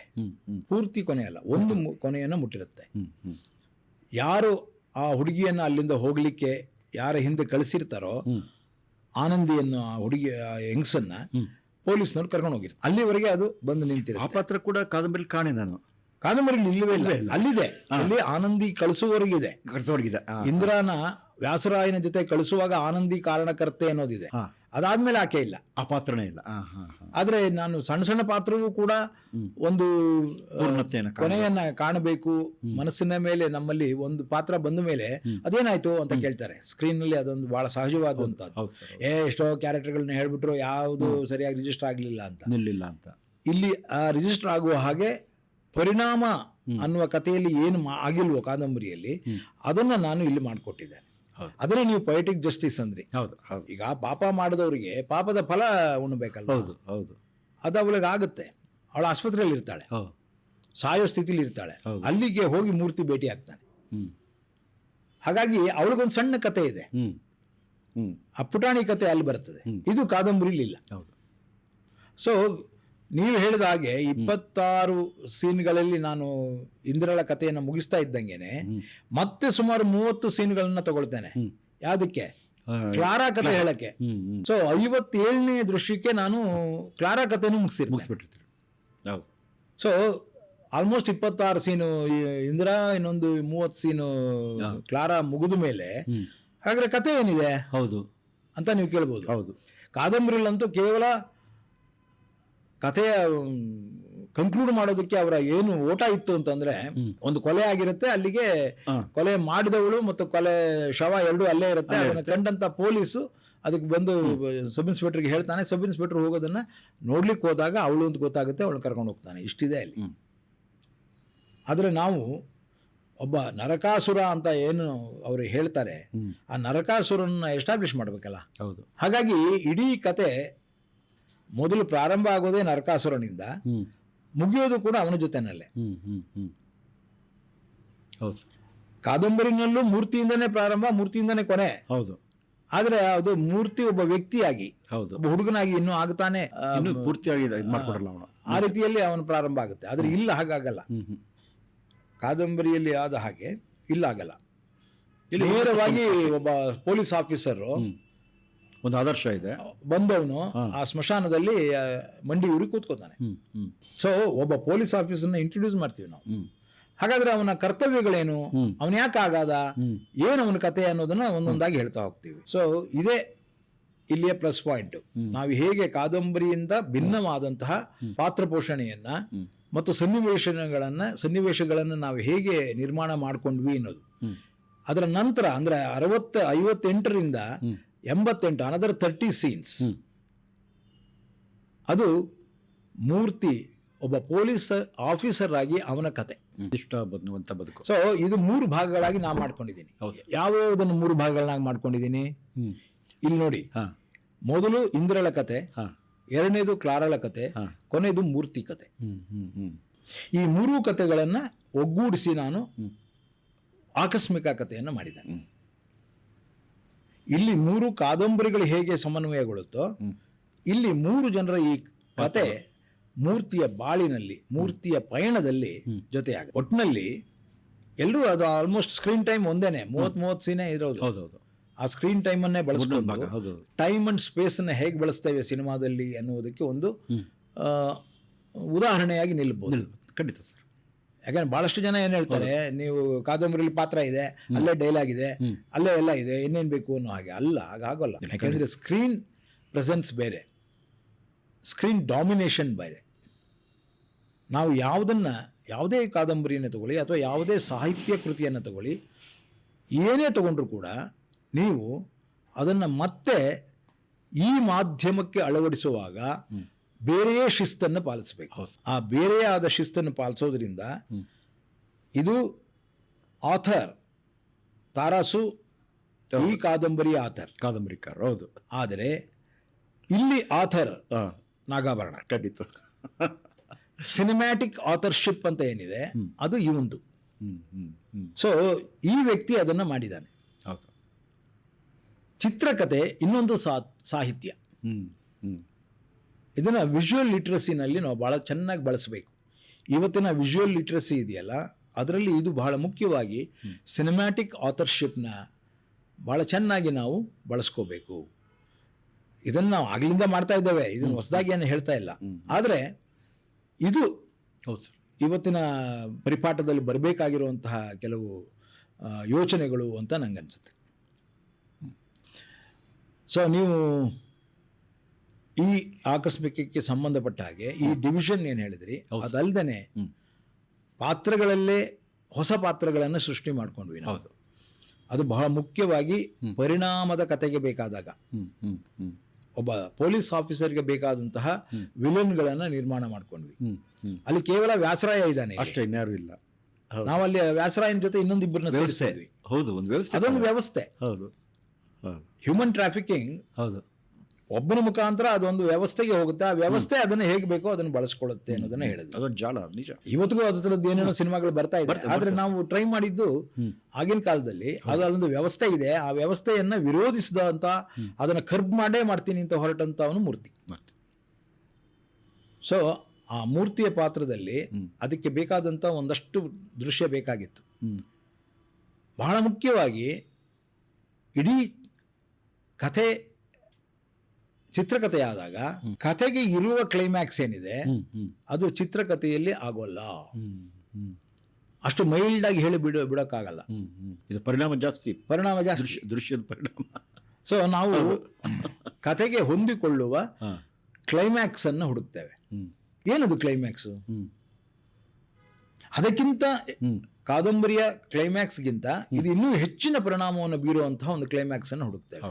A: ಪೂರ್ತಿ ಕೊನೆ ಅಲ್ಲ ಒಂದು ಕೊನೆಯನ್ನು ಮುಟ್ಟಿರುತ್ತೆ. ಯಾರು ಆ ಹುಡುಗಿಯನ್ನು ಅಲ್ಲಿಂದ ಹೋಗಲಿಕ್ಕೆ ಯಾರ ಹಿಂದೆ ಕಳಿಸಿರ್ತಾರೋ ಆನಂದಿಯನ್ನು ಆ ಹುಡುಗಿ ಹೆಂಗಸನ್ನ. ಪೊಲೀಸ್ನವ್ರು ಕರ್ಕೊಂಡು ಹೋಗಿರ್ತಾರೆ ಅಲ್ಲಿವರೆಗೆ ಅದು ಬಂದು
B: ಆ ಪಾತ್ರ ಕೂಡ ಕಾದಂಬರಿ ಕಾಣೆ ನಾನು.
A: ಕಾದಂಬರಿಲಿ ಇಲ್ಲವೇ ಇಲ್ಲ. ಅಲ್ಲಿದೆ. ಅಲ್ಲಿ ಆನಂದಿ ಕಳಿಸುವವರೆಗಿದೆ.
B: ಕಳಿಸೋರ್ಗಿದೆ.
A: ಇಂದಿರಾನ ವ್ಯಾಸರಾಯನ ಜೊತೆ ಕಳಿಸುವಾಗ ಆನಂದಿ ಕಾರಣಕರ್ತೆ ಅನ್ನೋದಿದೆ. ಅದಾದ್ಮೇಲೆ ಆಕೆ ಇಲ್ಲ.
B: ಆ ಪಾತ್ರನೇ ಇಲ್ಲ.
A: ಆದ್ರೆ ನಾನು ಸಣ್ಣ ಸಣ್ಣ ಪಾತ್ರವೂ ಕೂಡ ಒಂದು ಕೊನೆಯನ್ನ ಕಾಣಬೇಕು ಮನಸ್ಸಿನ ಮೇಲೆ ನಮ್ಮಲ್ಲಿ ಒಂದು ಪಾತ್ರ ಬಂದ ಮೇಲೆ ಅದೇನಾಯ್ತು ಅಂತ ಕೇಳ್ತಾರೆ. ಸ್ಕ್ರೀನ್ನಲ್ಲಿ ಅದೊಂದು ಬಹಳ ಸಹಜವಾದಂತ
B: ಹೌದು ಸರ್
A: ಏ ಎಷ್ಟೋ ಕ್ಯಾರೆಕ್ಟರ್ಗಳನ್ನ ಹೇಳ್ಬಿಟ್ರು ಯಾವುದು ಸರಿಯಾಗಿ ರಿಜಿಸ್ಟರ್ ಆಗಲಿಲ್ಲ ಅಂತ.
B: ನಿಲ್ಲಿಲ್ಲ ಅಂತ.
A: ಇಲ್ಲಿ ಆ ರಿಜಿಸ್ಟರ್ ಆಗುವ ಹಾಗೆ ಪರಿಣಾಮ ಅನ್ನುವ ಕಥೆಯಲ್ಲಿ ಏನು ಆಗಿಲ್ವೋ ಕಾದಂಬರಿಯಲ್ಲಿ. ಅದನ್ನ ನಾನು ಇಲ್ಲಿ ಮಾಡಿಕೊಟ್ಟಿದ್ದೆ. ಅದನ್ನೇ ನೀವು ಪೊಯಿಟಿಕ್ ಜಸ್ಟಿಸ್ ಅಂದ್ರಿ.
B: ಹೌದು ಹೌದು.
A: ಈಗ ಪಾಪ ಮಾಡಿದವರಿಗೆ ಪಾಪದ ಫಲ ಉಣ್ಣಬೇಕಲ್ಲ
B: ಹೌದು ಹೌದು.
A: ಅದು ಅವಳಿಗೆ ಆಗುತ್ತೆ. ಅವಳು ಆಸ್ಪತ್ರೆಯಲ್ಲಿ ಇರ್ತಾಳೆ. ಸಾಯೋ ಸ್ಥಿತಿಲಿ ಇರ್ತಾಳೆ. ಅಲ್ಲಿಗೆ ಹೋಗಿ ಮೂರ್ತಿ ಭೇಟಿ ಆಗ್ತಾನೆ. ಹಾಗಾಗಿ ಅವಳಿಗೊಂದು ಸಣ್ಣ ಕತೆ ಇದೆ. ಆ ಪುಟಾಣಿ ಕತೆ ಅಲ್ಲಿ ಬರ್ತದೆ. ಇದು ಕಾದಂಬರಿಲಿಲ್ಲ.
B: ಹೌದು.
A: ಸೊ ನೀವು ಹೇಳಿದ ಹಾಗೆ ಇಪ್ಪತ್ತಾರು ಸೀನ್ಗಳಲ್ಲಿ ನಾನು ಇಂದ್ರಳ ಕಥೆಯನ್ನು ಮುಗಿಸ್ತಾ ಇದ್ದಂಗೆನೆ ಮತ್ತೆ ಸುಮಾರು ಮೂವತ್ತು ಸೀನ್ಗಳನ್ನ ತಗೊಳ್ತೇನೆ. ಯಾವುದಕ್ಕೆ? ಕ್ಲಾರಾ ಕಥೆ ಹೇಳಕ್ಕೆ. ಸೊ ಐವತ್ತೇಳನೇ ದೃಶ್ಯಕ್ಕೆ ನಾನು ಕ್ಲಾರಾ ಕಥೆನು
B: ಮುಗಿಸಿರ್ಬಿಟ್ಟಿರ್ತೀನಿ
A: ಸೊ ಆಲ್ಮೋಸ್ಟ್ ಇಪ್ಪತ್ತಾರು ಸೀನು ಇಂದಿರಾ ಇನ್ನೊಂದು ಮೂವತ್ತು ಸೀನು. ಕ್ಲಾರಾ ಮುಗಿದ ಮೇಲೆ ಹಾಗಾದ್ರೆ ಕತೆ ಏನಿದೆ?
B: ಹೌದು.
A: ಅಂತ ನೀವು ಕೇಳ್ಬೋದು.
B: ಹೌದು.
A: ಕಾದಂಬರಿಲಂತೂ ಕೇವಲ ಕಥೆಯ ಕನ್ಕ್ಲೂಡ್ ಮಾಡೋದಕ್ಕೆ ಅವರ ಏನು ಓಟ ಇತ್ತು ಅಂತಂದ್ರೆ ಒಂದು ಕೊಲೆ ಆಗಿರುತ್ತೆ ಅಲ್ಲಿಗೆ ಕೊಲೆ ಮಾಡಿದವಳು ಮತ್ತು ಕೊಲೆ ಶವ ಎರಡು ಅಲ್ಲೇ ಇರುತ್ತೆ ಅದನ್ನ ಕಂಡಂತ ಪೊಲೀಸು ಅದಕ್ಕೆ ಬಂದು ಸಬ್ ಇನ್ಸ್ಪೆಕ್ಟರ್ಗೆ ಹೇಳ್ತಾನೆ ಸಬ್ ಇನ್ಸ್ಪೆಕ್ಟರ್ ಹೋಗೋದನ್ನ ನೋಡ್ಲಿಕ್ಕೆ ಹೋದಾಗ ಅವಳು ಅಂತ ಗೊತ್ತಾಗುತ್ತೆ ಅವಳು ಕರ್ಕೊಂಡು ಹೋಗ್ತಾನೆ ಇಷ್ಟಿದೆ ಅಲ್ಲಿ.
B: ಆದ್ರೆ
A: ಆದರೆ ನಾವು ಒಬ್ಬ ನರಕಾಸುರ ಅಂತ ಏನು ಅವರು ಹೇಳ್ತಾರೆ ಆ ನರಕಾಸುರನ್ನ ಎಸ್ಟಾಬ್ಲಿಷ್ ಮಾಡಬೇಕಲ್ಲ?
B: ಹೌದು.
A: ಹಾಗಾಗಿ ಇಡೀ ಕತೆ ಮೊದಲು ಪ್ರಾರಂಭ ಆಗೋದೇ ನರಕಾಸುರನಿಂದ. ಮುಗಿಯೋದು ಕೂಡ ಅವನ ಜೊತೆನಲ್ಲೇ.
B: ಹೌದು
A: ಕಾದಂಬರಿನಲ್ಲೂ ಮೂರ್ತಿಯಿಂದನೇ ಪ್ರಾರಂಭ ಮೂರ್ತಿಯಿಂದನೇ ಕೊನೆ.
B: ಹೌದು.
A: ಆದ್ರೆ ಅದು ಮೂರ್ತಿ ಒಬ್ಬ ವ್ಯಕ್ತಿಯಾಗಿ
B: ಹೌದು.
A: ಒಬ್ಬ ಹುಡುಗನಾಗಿ ಇನ್ನೂ ಆಗ್ತಾನೆ
B: ಪೂರ್ತಿಯಾಗಿ ಅವನು.
A: ಆ ರೀತಿಯಲ್ಲಿ ಅವನು ಪ್ರಾರಂಭ ಆಗುತ್ತೆ. ಆದ್ರೆ ಇಲ್ಲ ಹಾಗಾಗಲ್ಲ. ಕಾದಂಬರಿಯಲ್ಲಿ ಆದ ಹಾಗೆ ಇಲ್ಲ ಆಗಲ್ಲ. ನೇರವಾಗಿ ಒಬ್ಬ ಪೊಲೀಸ್ ಆಫೀಸರು.
B: ಒಂದು ಆದರ್ಶ ಇದೆ.
A: ಬಂದವನು ಆ ಸ್ಮಶಾನದಲ್ಲಿ ಮಂಡಿ ಊರಿ ಕೂತ್ಕೋತಾನೆ. ಸೊ ಒಬ್ಬ ಪೊಲೀಸ್ ಆಫೀಸರ್ನ ಇಂಟ್ರೊಡ್ಯೂಸ್ ಮಾಡ್ತೀವಿ ನಾವು. ಹಾಗಾದ್ರೆ ಅವನ ಕರ್ತವ್ಯಗಳೇನು. ಅವನ ಯಾಕೆ ಆಗಾದ? ಏನು ಅವನ ಕತೆ ಅನ್ನೋದನ್ನ ಒಂದೊಂದಾಗಿ ಹೇಳ್ತಾ ಹೋಗ್ತೀವಿ. ಸೊ ಇದೇ ಇಲ್ಲಿಯ ಪ್ಲಸ್ ಪಾಯಿಂಟ್ ನಾವು ಹೇಗೆ ಕಾದಂಬರಿಯಿಂದ ಭಿನ್ನವಾದಂತಹ ಪಾತ್ರ ಪೋಷಣೆಯನ್ನ ಮತ್ತು ಸನ್ನಿವೇಶಗಳನ್ನ ಸನ್ನಿವೇಶಗಳನ್ನು ನಾವು ಹೇಗೆ ನಿರ್ಮಾಣ ಮಾಡ್ಕೊಂಡ್ವಿ ಅನ್ನೋದು. ಅದರ ನಂತರ ಅಂದ್ರೆ ಅರವತ್ತ ಐವತ್ತೆಂಟರಿಂದ. ಎಂಬತ್ತೆಂಟು ಅನದರ್ ತರ್ಟಿ ಸೀನ್ಸ್. ಅದು ಮೂರ್ತಿ ಒಬ್ಬ ಪೊಲೀಸ್ ಆಫೀಸರ್ ಆಗಿ ಅವನ ಕತೆ.
B: ಇಷ್ಟ ಬದುಕು.
A: ಸೊ ಇದು ಮೂರು ಭಾಗಗಳಾಗಿ ನಾ ಮಾಡ್ಕೊಂಡಿದ್ದೀನಿ. ಯಾವ್ಯಾವುದನ್ನು ಮೂರು ಭಾಗಗಳನ್ನಾಗಿ ಮಾಡ್ಕೊಂಡಿದ್ದೀನಿ? ಇಲ್ಲಿ ನೋಡಿ.
B: ಹಾ.
A: ಮೊದಲು ಇಂದ್ರಳ ಕತೆ
B: ಹಾ.
A: ಎರಡನೇದು ಕ್ಲಾರಳ ಕತೆ ಕೊನೆಯದು ಮೂರ್ತಿ ಕತೆ. ಈ ಮೂರು ಕತೆಗಳನ್ನು ಒಗ್ಗೂಡಿಸಿ ನಾನು ಆಕಸ್ಮಿಕ ಕಥೆಯನ್ನು
B: ಹ್ಮ್.
A: ಇಲ್ಲಿ ಮೂರು ಕಾದಂಬರಿಗಳು ಹೇಗೆ ಸಮನ್ವಯಗೊಳ್ಳುತ್ತೋ ಇಲ್ಲಿ ಮೂರು ಜನರ ಈ ಕತೆ ಮೂರ್ತಿಯ ಬಾಳಿನಲ್ಲಿ ಮೂರ್ತಿಯ ಪಯಣದಲ್ಲಿ. ಜೊತೆಯಾಗ ಒಟ್ಟಿನಲ್ಲಿ ಎಲ್ಲರೂ ಅದು ಆಲ್ಮೋಸ್ಟ್ ಸ್ಕ್ರೀನ್ ಟೈಮ್ ಒಂದೇನೆ ಮೂವತ್ ಮೂವತ್ತು ಸೀನೇ ಇರೋದು.
B: ಹೌದೌದು.
A: ಆ ಸ್ಕ್ರೀನ್ ಟೈಮ್ ಅನ್ನೇ
B: ಮೂರನೇ
A: ಬಳಸ್ಕೊಂಡು ಟೈಮ್ ಅಂಡ್ ಸ್ಪೇಸ್ ಅನ್ನ ಹೇಗೆ ಬಳಸ್ತೇವೆ ಸಿನಿಮಾದಲ್ಲಿ ಅನ್ನುವುದಕ್ಕೆ ಒಂದು ಉದಾಹರಣೆಯಾಗಿ ನಿಲ್ಬಹುದು
B: ಖಂಡಿತ ಸರ್.
A: ಯಾಕಂದ್ರೆ ಬಹಳಷ್ಟು ಜನ ಏನ್ ಹೇಳ್ತಾರೆ ನೀವು ಕಾದಂಬರಿಲಿ ಪಾತ್ರ ಇದೆ ಅಲ್ಲೇ ಡೈಲಾಗ್ ಇದೆ ಅಲ್ಲೇ ಎಲ್ಲ ಇದೆ ಇನ್ನೇನ್ ಬೇಕು ಅನ್ನೋ ಹಾಗೆ. ಅಲ್ಲ ಹಾಗಾಗಲ್ಲ ಯಾಕಂದ್ರೆ ಸ್ಕ್ರೀನ್ ಪ್ರೆಸೆನ್ಸ್ ಬೇರೆ. ಸ್ಕ್ರೀನ್ ಡಾಮಿನೇಷನ್ ಬೇರೆ. ನಾವು ಯಾವುದನ್ನ ಯಾವುದೇ ಕಾದಂಬರಿಯನ್ನು ತಗೊಳ್ಳಿ ಅಥವಾ ಯಾವುದೇ ಸಾಹಿತ್ಯ ಕೃತಿಯನ್ನು ತಗೊಳ್ಳಿ ಏನೇ ತಗೊಂಡ್ರು ಕೂಡ ನೀವು ಅದನ್ನು ಮತ್ತೆ ಈ ಮಾಧ್ಯಮಕ್ಕೆ ಅಳವಡಿಸುವಾಗ. ಬೇರೆಯೇ ಶಿಸ್ತನ್ನು ಪಾಲಿಸಬೇಕು. ಆ ಬೇರೆಯೇ ಆದ ಶಿಸ್ತನ್ನು ಪಾಲಿಸೋದ್ರಿಂದ ಇದು ಆಥರ್ ತಾರಾಸು ಈ ಕಾದಂಬರಿ ಆಥರ್.
B: ಕಾದಂಬರಿಕಾರ ಹೌದು.
A: ಆದರೆ ಇಲ್ಲಿ ಆಥರ್ ನಾಗಾಭರಣ.
B: ಖಂಡಿತ.
A: ಸಿನಿಮ್ಯಾಟಿಕ್ ಆಥರ್ಶಿಪ್ ಅಂತ ಏನಿದೆ ಅದು ಇವಂದು ಸೊ ಈ ವ್ಯಕ್ತಿ ಅದನ್ನು ಮಾಡಿದ್ದಾನೆ.
B: ಹೌದು.
A: ಚಿತ್ರಕಥೆ ಇನ್ನೊಂದು ಸಾಹಿತ್ಯ. ಇದನ್ನು ವಿಜುವಲ್ ಲಿಟ್ರಸಿನಲ್ಲಿ ನಾವು ಭಾಳ ಚೆನ್ನಾಗಿ ಬಳಸಬೇಕು. ಇವತ್ತಿನ ವಿಜುವಲ್ ಲಿಟ್ರಸಿ ಇದೆಯಲ್ಲ ಅದರಲ್ಲಿ ಇದು ಬಹಳ ಮುಖ್ಯವಾಗಿ ಸಿನಿಮ್ಯಾಟಿಕ್ ಆಥರ್ಶಿಪ್ನ ಭಾಳ ಚೆನ್ನಾಗಿ ನಾವು ಬಳಸ್ಕೋಬೇಕು. ಇದನ್ನು ನಾವು ಆಗಲಿಂದ ಮಾಡ್ತಾ ಇದ್ದೇವೆ ಇದನ್ನು ಹೊಸದಾಗಿ ಏನು ಹೇಳ್ತಾ ಇಲ್ಲ. ಆದರೆ ಇದು
B: ಹೌದು ಸರ್.
A: ಇವತ್ತಿನ ಪರಿಪಾಠದಲ್ಲಿ ಬರಬೇಕಾಗಿರುವಂತಹ ಕೆಲವು ಯೋಚನೆಗಳು ಅಂತ ನನಗನ್ಸುತ್ತೆ ಸೊ ನೀವು ಈ ಆಕಸ್ಮಿಕಕ್ಕೆ ಸಂಬಂಧಪಟ್ಟ ಹಾಗೆ ಈ ಡಿವಿಷನ್ ಏನು ಹೇಳಿದ್ರಿ?
B: ಅದಲ್ಲದೆ
A: ಪಾತ್ರಗಳಲ್ಲೇ ಹೊಸ ಪಾತ್ರಗಳನ್ನು ಸೃಷ್ಟಿ ಮಾಡ್ಕೊಂಡ್ವಿ ನಾವು.
B: ಹೌದು.
A: ಅದು ಬಹಳ ಮುಖ್ಯವಾಗಿ ಪರಿಣಾಮದ ಕತೆಗೆ ಬೇಕಾದಾಗ. ಒಬ್ಬ ಪೊಲೀಸ್ ಆಫೀಸರ್ಗೆ ಬೇಕಾದಂತಹ. ವಿಲನ್ಗಳನ್ನು ನಿರ್ಮಾಣ ಮಾಡ್ಕೊಂಡ್ವಿ. ಅಲ್ಲಿ ಕೇವಲ ವ್ಯಾಸರಾಯ ಇದ್ದಾನೆ.
B: ಅಷ್ಟೇ ಇನ್ಯಾರು ಇಲ್ಲ.
A: ನಾವಲ್ಲಿ ವ್ಯಾಸರಾಯನ ಜೊತೆ ಇನ್ನೊಂದು ಇಬ್ಬರನ್ನ
B: ವ್ಯವಸ್ಥೆ.
A: ಸೇರಿಸಿದ್ವಿ.
B: ಹೌದು ಒಂದು ವ್ಯವಸ್ಥೆ
A: ಅದೊಂದು ವ್ಯವಸ್ಥೆ.
B: ಹೌದು ಹೌದು.
A: ಹ್ಯೂಮನ್ ಟ್ರಾಫಿಕಿಂಗ್
B: ಹೌದು.
A: ಒಬ್ಬನ ಮುಖಾಂತರ ಅದೊಂದು ವ್ಯವಸ್ಥೆಗೆ ಹೋಗುತ್ತೆ. ಆ ವ್ಯವಸ್ಥೆ ಅದನ್ನು ಹೇಗೆ ಬೇಕೋ ಅದನ್ನು ಬಳಸ್ಕೊಳ್ಳುತ್ತೆ ಅನ್ನೋದನ್ನ ಹೇಳಿದ್ರು.
B: ಅದೊಂದು ಜಾಲ ನಿಜ.
A: ಇವತ್ತಿಗೂ ಅದ್ರ ಥರದ್ದು ಏನೇನೋ ಸಿನಿಮಾಗಳು ಬರ್ತಾ ಇದೆ. ಆದರೆ ನಾವು ಟ್ರೈ ಮಾಡಿದ್ದು ಆಗಿನ ಕಾಲದಲ್ಲಿ ಅದು ಅದೊಂದು ವ್ಯವಸ್ಥೆ ಇದೆ. ಆ ವ್ಯವಸ್ಥೆಯನ್ನ ವಿರೋಧಿಸಿದಂತ ಅದನ್ನ ಕರ್ಬ್ ಮಾಡೇ ಮಾಡ್ತೀನಿ ಅಂತ ಹೊರಟಂತ ಅವನು ಮೂರ್ತಿ. ಸೊ ಆ ಮೂರ್ತಿಯ ಪಾತ್ರದಲ್ಲಿ ಅದಕ್ಕೆ ಬೇಕಾದಂತ ಒಂದಷ್ಟು ದೃಶ್ಯ ಬೇಕಾಗಿತ್ತು. ಬಹಳ ಮುಖ್ಯವಾಗಿ ಇಡೀ ಕಥೆ ಚಿತ್ರಕಥೆ ಆದಾಗ ಕಥೆಗೆ ಇರುವ ಕ್ಲೈಮ್ಯಾಕ್ಸ್ ಏನಿದೆ ಅದು ಚಿತ್ರಕಥೆಯಲ್ಲಿ ಆಗೋಲ್ಲ. ಅಷ್ಟು ಮೈಲ್ಡ್ ಆಗಿ ಹೇಳಿ ಬಿಡ ಬಿಡೋಕ್ಕಾಗಲ್ಲ.
B: ಇದು ಪರಿಣಾಮ ಜಾಸ್ತಿ.
A: ಪರಿಣಾಮ ಜಾಸ್ತಿ.
B: ದೃಶ್ಯ ದೃಶ್ಯದ ಪರಿಣಾಮ.
A: ಸೊ ನಾವು ಕಥೆಗೆ ಹೊಂದಿಕೊಳ್ಳುವ ಕ್ಲೈಮ್ಯಾಕ್ಸ್ ಅನ್ನು ಹುಡುಕ್ತೇವೆ. ಏನದು ಕ್ಲೈಮ್ಯಾಕ್ಸ್ ಅದಕ್ಕಿಂತ ಕಾದಂಬರಿಯ ಕ್ಲೈಮ್ಯಾಕ್ಸ್ಗಿಂತ ಇದು ಇನ್ನೂ ಹೆಚ್ಚಿನ ಪರಿಣಾಮವನ್ನು ಬೀರುವಂತಹ ಒಂದು ಕ್ಲೈಮ್ಯಾಕ್ಸ್ ಅನ್ನು ಹುಡುಕ್ತೇವೆ.